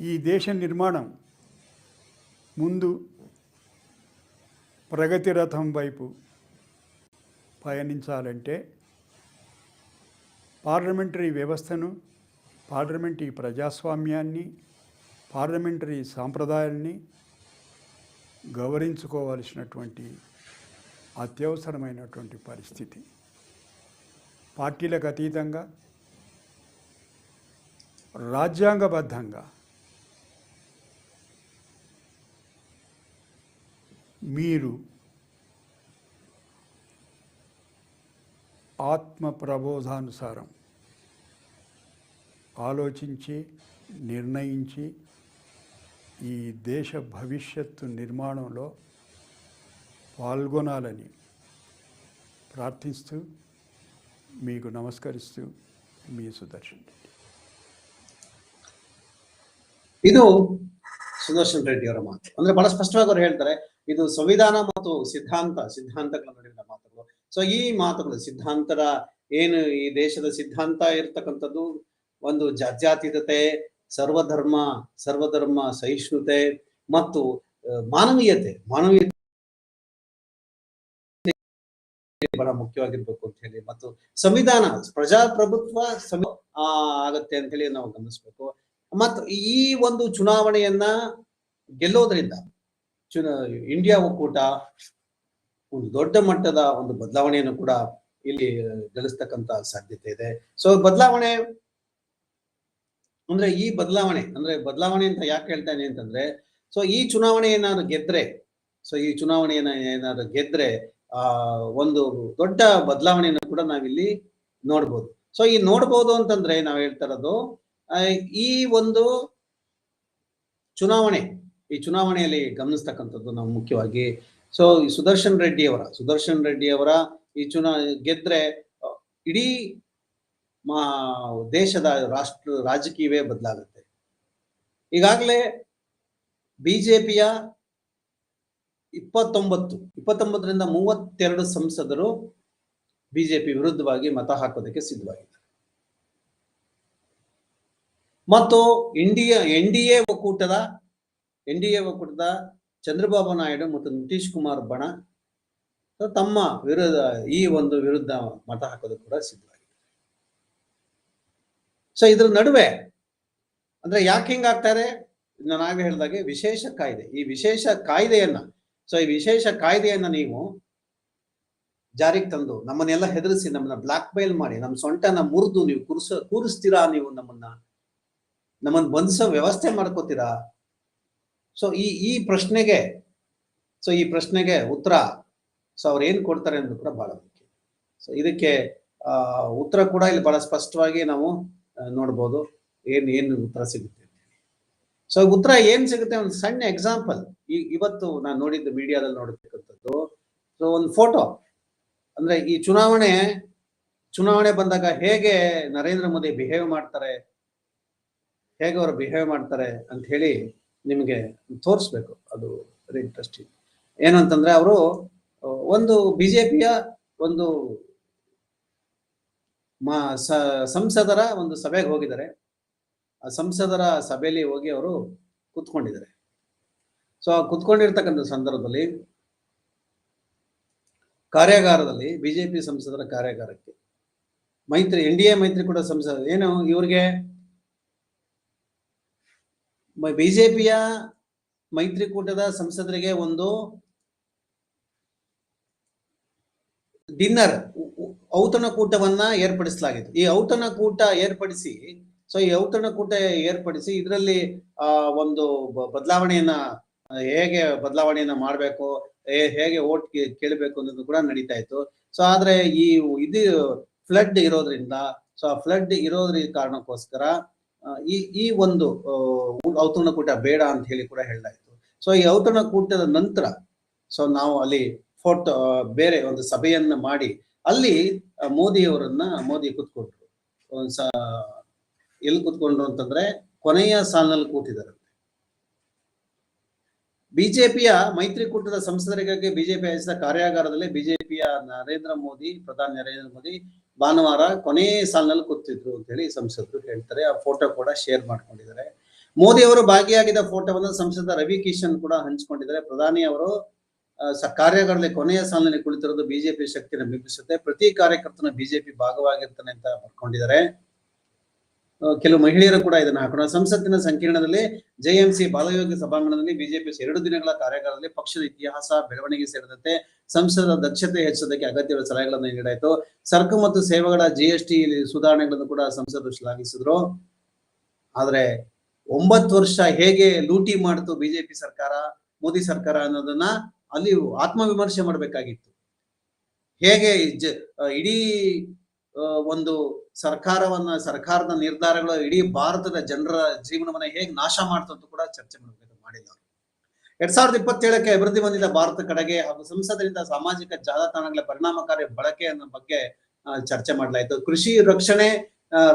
ఈ దేశ నిర్మాణం ముందు ప్రగతి రథం వైపు పయనించాలంటే పార్లమెంటరీ వ్యవస్థను పార్లమెంటరీ ప్రజాస్వామ్యాన్ని పార్లమెంటరీ సాంప్రదాయాన్ని గౌరవించుకోవాల్సినటువంటి అత్యవసరమైనటువంటి పరిస్థితి. పార్టీలకు అతీతంగా రాజ్యాంగబద్ధంగా మీరు ఆత్మ ప్రబోధానుసారం ఆలోచించి నిర్ణయించి ఈ దేశ భవిష్యత్తు నిర్మాణంలో పాల్గొనాలని ప్రార్థిస్తూ మీకు నమస్కరిస్తూ మీ సుదర్శన్ రెడ్డి ಇದು ಸುದರ್ಶನ್ ರೆಡ್ಡಿ ಅವರ ಮಾತು ಅಂದ್ರೆ ಬಹಳ ಸ್ಪಷ್ಟವಾಗಿ ಅವರು ಹೇಳ್ತಾರೆ ಇದು ಸಂವಿಧಾನ ಮತ್ತು ಸಿದ್ಧಾಂತ ಸಿದ್ಧಾಂತಗಳ ನಡುವಿನ ಮಾತುಗಳು ಸೊ ಈ ಮಾತುಗಳು ಸಿದ್ಧಾಂತರ ಏನು ಈ ದೇಶದ ಸಿದ್ಧಾಂತ ಇರ್ತಕ್ಕಂಥದ್ದು ಒಂದು ಜಾತ್ಯಾತೀತತೆ, ಸರ್ವಧರ್ಮ ಸರ್ವಧರ್ಮ ಸಹಿಷ್ಣುತೆ ಮತ್ತು ಮಾನವೀಯತೆ. ಮಾನವೀಯತೆ ಬಹಳ ಮುಖ್ಯವಾಗಿರ್ಬೇಕು ಅಂತ ಹೇಳಿ. ಮತ್ತು ಸಂವಿಧಾನ, ಪ್ರಜಾಪ್ರಭುತ್ವ ಸಮ ಆಗತ್ತೆ ಅಂತ ಹೇಳಿ ನಾವು ಗಮನಿಸ್ಬೇಕು. ಮತ್ತು ಈ ಒಂದು ಚುನಾವಣೆಯನ್ನ ಗೆಲ್ಲೋದ್ರಿಂದ ಚುನ, ಇಂಡಿಯಾ ಒಕ್ಕೂಟ ಒಂದು ದೊಡ್ಡ ಮಟ್ಟದ ಒಂದು ಬದಲಾವಣೆಯನ್ನು ಕೂಡ ಇಲ್ಲಿ ಗಳಿಸ್ತಕ್ಕಂತ ಸಾಧ್ಯತೆ ಇದೆ. ಸೊ, ಬದಲಾವಣೆ ಅಂದ್ರೆ ಈ ಬದಲಾವಣೆ, ಅಂದ್ರೆ ಬದಲಾವಣೆ ಅಂತ ಯಾಕೆ ಹೇಳ್ತಾನೆ ಅಂತಂದ್ರೆ ಸೊ ಈ ಚುನಾವಣೆ ಏನಾದ್ರು ಗೆದ್ರೆ ಸೊ ಈ ಚುನಾವಣೆಯನ್ನ ಏನಾದ್ರು ಗೆದ್ರೆ, ಆ, ಒಂದು ದೊಡ್ಡ ಬದಲಾವಣೆಯನ್ನು ಕೂಡ ನಾವಿಲ್ಲಿ ನೋಡ್ಬೋದು. ಸೊ ಈ ನೋಡ್ಬೋದು ಅಂತಂದ್ರೆ ನಾವ್ ಹೇಳ್ತಾ ಇರೋದು ಈ ಒಂದು ಚುನಾವಣೆ, ಈ ಚುನಾವಣೆಯಲ್ಲಿ ಗಮನಿಸ್ತಕ್ಕಂಥದ್ದು ನಾವು ಮುಖ್ಯವಾಗಿ ಸೊ ಈ ಸುದರ್ಶನ್ ರೆಡ್ಡಿ ಅವರ, ಸುದರ್ಶನ್ ರೆಡ್ಡಿ ಅವರ ಈ ಚುನಾ, ಗೆದ್ರೆ, ಇಡೀ ಮಾ, ದೇಶದ ರಾಷ್ಟ್ರ, ರಾಜಕೀಯವೇ ಬದಲಾಗುತ್ತೆ. ಈಗಾಗಲೇ ಬಿಜೆಪಿಯ ಇಪ್ಪತ್ತೊಂಬತ್ತು, ಇಪ್ಪತ್ತೊಂಬತ್ತರಿಂದ ಮೂವತ್ತೆರಡು ಸಂಸದರು ಬಿಜೆಪಿ ವಿರುದ್ಧವಾಗಿ ಮತ ಹಾಕೋದಕ್ಕೆ ಸಿದ್ಧವಾಗಿದ್ದಾರೆ. ಮತ್ತು ಇಂಡಿಯಾ ಎನ್ ಡಿ ಎ ಒಕ್ಕೂಟದ ಎನ್ ಡಿ ಎ ಒಕ್ಕೂಟದ ಚಂದ್ರಬಾಬು ನಾಯ್ಡು ಮತ್ತು ನಿತೀಶ್ ಕುಮಾರ್ ಬಣ, ತಮ್ಮ ವಿರುದ್ಧ, ಈ ಒಂದು ವಿರುದ್ಧ ಮತ ಹಾಕೋದು ಕೂಡ ಸಿದ್ಧವಾಗಿದೆ ಸೊ ಇದ್ರ ನಡುವೆ ಅಂದ್ರೆ ಯಾಕೆ ಹಿಂಗಾಗ್ತಾರೆ ನಾನು ಆಗಲೇ ಹೇಳಿದಾಗೆ ವಿಶೇಷ ಕಾಯ್ದೆ. ಈ ವಿಶೇಷ ಕಾಯ್ದೆಯನ್ನ ಸೊ ಈ ವಿಶೇಷ ಕಾಯ್ದೆಯನ್ನ ನೀವು ಜಾರಿಗೆ ತಂದು ನಮ್ಮನ್ನೆಲ್ಲ ಹೆದರಿಸಿ ನಮ್ಮನ್ನ ಬ್ಲಾಕ್ ಮೇಲ್ ಮಾಡಿ ನಮ್ಮ ಸೊಂಟನ ಮುರಿದು ನೀವು ಕೂರಿಸ, ಕೂರಿಸ್ತೀರಾ ನೀವು ನಮ್ಮನ್ನ? ನಮ್ಮನ್ನ ಬಂಧಿಸೋ ವ್ಯವಸ್ಥೆ ಮಾಡ್ಕೋತೀರಾ? ಸೊ ಈ ಈ ಪ್ರಶ್ನೆಗೆ ಸೊ ಈ ಪ್ರಶ್ನೆಗೆ ಉತ್ತರ ಸೊ ಅವ್ರು ಏನ್ ಕೊಡ್ತಾರೆ ಅನ್ನೋದು ಕೂಡ ಬಹಳ ಮುಖ್ಯ. ಸೊ ಇದಕ್ಕೆ ಉತ್ತರ ಕೂಡ ಇಲ್ಲಿ ಬಹಳ ಸ್ಪಷ್ಟವಾಗಿ ನಾವು ನೋಡ್ಬೋದು. ಏನ್ ಏನ್ ಉತ್ತರ ಸಿಗುತ್ತೆ ಸೊ ಉತ್ತರ ಏನ್ ಸಿಗುತ್ತೆ? ಒಂದು ಸಣ್ಣ ಎಕ್ಸಾಂಪಲ್ ಈ ಇವತ್ತು ನಾನು ನೋಡಿದ್ದು ಮೀಡಿಯಾದಲ್ಲಿ ನೋಡಿರ್ತಕ್ಕಂಥದ್ದು ಸೊ ಒಂದು ಫೋಟೋ ಅಂದ್ರೆ ಈ ಚುನಾವಣೆ ಚುನಾವಣೆ ಬಂದಾಗ ಹೇಗೆ ನರೇಂದ್ರ ಮೋದಿ ಬಿಹೇವ್ ಮಾಡ್ತಾರೆ? ಹೇಗೆ ಅವರು ಬಿಹೇವ್ ಮಾಡ್ತಾರೆ ಅಂತ ಹೇಳಿ ನಿಮಗೆ ತೋರಿಸ್ಬೇಕು. ಅದು ಇಂಟ್ರೆಸ್ಟಿಂಗ್ ಏನು ಅಂತಂದ್ರೆ ಅವರು, ಒಂದು ಬಿಜೆಪಿಯ ಒಂದು ಮಾ ಸಂಸದರ ಒಂದು ಸಭೆಗೆ ಹೋಗಿದ್ದಾರೆ. ಆ ಸಂಸದರ ಸಭೆಯಲ್ಲಿ ಹೋಗಿ ಅವರು ಕುತ್ಕೊಂಡಿದ್ದಾರೆ. ಸೊ ಆ ಕುತ್ಕೊಂಡಿರ್ತಕ್ಕಂಥ ಸಂದರ್ಭದಲ್ಲಿ ಕಾರ್ಯಾಗಾರದಲ್ಲಿ ಬಿಜೆಪಿ ಸಂಸದರ ಕಾರ್ಯಾಗಾರಕ್ಕೆ ಮೈತ್ರಿ, ಎನ್ ಡಿ ಎ ಮೈತ್ರಿಕೂಟ ಸಂಸದ, ಏನು ಇವ್ರಿಗೆ? ಬಿಜೆಪಿಯ ಮೈತ್ರಿಕೂಟದ ಸಂಸದರಿಗೆ ಒಂದು ಡಿನ್ನರ್ ಔತಣಕೂಟವನ್ನ ಏರ್ಪಡಿಸಲಾಗಿತ್ತು. ಈ ಔತಣಕೂಟ ಏರ್ಪಡಿಸಿ ಸೊ ಈ ಔತಣಕೂಟ ಏರ್ಪಡಿಸಿ ಇದರಲ್ಲಿ, ಆ, ಒಂದು ಬದಲಾವಣೆಯನ್ನ, ಹೇಗೆ ಬದಲಾವಣೆಯನ್ನ ಮಾಡಬೇಕು ಹೇಗೆ ಓಟ್ ಕೇಳಬೇಕು ಅನ್ನೋದು ಕೂಡ ನಡೀತಾ ಇತ್ತು. ಸೊ ಆದ್ರೆ ಈ ಇದು ಫ್ಲಡ್ ಇರೋದ್ರಿಂದ ಸೊ ಆ ಫ್ಲಡ್ ಇರೋದ್ರ ಕಾರಣಕ್ಕೋಸ್ಕರ ಈ ಈ ಒಂದು ಔತಣಕೂಟ ಬೇಡ ಅಂತ ಹೇಳಿ ಕೂಡ ಹೇಳಲಾಯಿತು ಸೊ ಈ ಔತಣಕೂಟದ ನಂತರ ಸೊ ನಾವು ಅಲ್ಲಿ ಫೋಟೋ ಬೇರೆ ಒಂದು ಸಭೆಯನ್ನ ಮಾಡಿ ಅಲ್ಲಿ ಮೋದಿಯವರನ್ನ ಮೋದಿ ಕೂತ್ಕೊಂಡ್ರು. ಒಂದ್ ಸ, ಎಲ್ಲಿ ಕೂತ್ಕೊಂಡ್ರು ಅಂತಂದ್ರೆ ಕೊನೆಯ ಸಾಲಿನಲ್ಲಿ ಕೂತಿದ್ದಾರೆ ಬಿಜೆಪಿಯ ಮೈತ್ರಿಕೂಟದ ಸಂಸದರಿಗಾಗಿ ಬಿಜೆಪಿ ಆಯೋಜಿಸಿದ ಕಾರ್ಯಾಗಾರದಲ್ಲಿ ಬಿಜೆಪಿಯ ನರೇಂದ್ರ ಮೋದಿ, ಪ್ರಧಾನಿ ನರೇಂದ್ರ ಮೋದಿ ಭಾನುವಾರ ಕೊನೆಯ ಸಾಲಿನಲ್ಲಿ ಕೂತಿದ್ರು ಅಂತ ಹೇಳಿ ಸಂಸದರು ಹೇಳ್ತಾರೆ. ಆ ಫೋಟೋ ಕೂಡ ಶೇರ್ ಮಾಡ್ಕೊಂಡಿದ್ದಾರೆ. ಮೋದಿ ಅವರು ಭಾಗಿಯಾಗಿದ್ದ ಫೋಟೋವನ್ನು ಸಂಸದ ರವಿ ಕಿಶನ್ ಕೂಡ ಹಂಚಿಕೊಂಡಿದ್ದಾರೆ. ಪ್ರಧಾನಿ ಅವರು ಕಾರ್ಯಾಗಾರದಲ್ಲಿ ಕೊನೆಯ ಸಾಲಿನಲ್ಲಿ ಕುಳಿತಿರೋದು ಬಿಜೆಪಿ ಶಕ್ತಿಯನ್ನು ಬಿಂಬಿಸುತ್ತೆ. ಪ್ರತಿ ಕಾರ್ಯಕರ್ತನ ಬಿಜೆಪಿ ಭಾಗವಾಗಿರ್ತಾನೆ ಅಂತ ಬರ್ಕೊಂಡಿದ್ದಾರೆ. ಕೆಲವು ಮಹಿಳೆಯರು ಕೂಡ ಇದನ್ನ ಹಾಕೋಣ. ಸಂಸತ್ತಿನ ಸಂಕೀರ್ಣದಲ್ಲಿ ಜೆಎಂಸಿ ಬಾಲಯೋಗಿ ಸಭಾಂಗಣದಲ್ಲಿ ಬಿಜೆಪಿ ಎರಡು ದಿನಗಳ ಕಾರ್ಯಾಗಾರದಲ್ಲಿ ಪಕ್ಷದ ಇತಿಹಾಸ, ಬೆಳವಣಿಗೆ ಸೇರಿದಂತೆ ಸಂಸದ ದಕ್ಷತೆ ಹೆಚ್ಚಿಸೋದಕ್ಕೆ ಅಗತ್ಯವಾದ ಸಲಹೆಗಳನ್ನು ನೀಡಾಯಿತು ಸರಕು ಮತ್ತು ಸೇವೆಗಳ ಜಿಎಸ್ಟಿ ಸುಧಾರಣೆಗಳನ್ನು ಕೂಡ ಸಂಸದರು ಶ್ಲಾಘಿಸಿದ್ರು. ಆದ್ರೆ ಒಂಬತ್ತು ವರ್ಷ ಹೇಗೆ ಲೂಟಿ ಮಾಡಿತು ಬಿಜೆಪಿ ಸರ್ಕಾರ, ಮೋದಿ ಸರ್ಕಾರ ಅನ್ನೋದನ್ನ ಅಲ್ಲಿ ಆತ್ಮವಿಮರ್ಶೆ ಮಾಡಬೇಕಾಗಿತ್ತು ಹೇಗೆ ಜ- ಇಡೀ ಒಂದು ಸರ್ಕಾರವನ್ನ, ಸರ್ಕಾರದ ನಿರ್ಧಾರಗಳು ಇಡೀ ಭಾರತದ ಜನರ ಜೀವನವನ್ನ ಹೇಗೆ ನಾಶ ಮಾಡ್ತಂತ ಕೂಡ ಚರ್ಚೆ ಮಾಡಬೇಕು ಮಾಡಿಲ್ಲ. ಎರಡ್ ಸಾವಿರದ ಇಪ್ಪತ್ತೇಳಕ್ಕೆ ಅಭಿವೃದ್ಧಿ ಹೊಂದಿದ ಭಾರತ ಕಡೆಗೆ ಹಾಗೂ ಸಂಸದರಿಂದ ಸಾಮಾಜಿಕ ಜಾಲತಾಣಗಳ ಪರಿಣಾಮಕಾರಿ ಬಳಕೆ ಅನ್ನೋ ಬಗ್ಗೆ ಚರ್ಚೆ ಮಾಡಲಾಯಿತು ಕೃಷಿ ರಕ್ಷಣೆ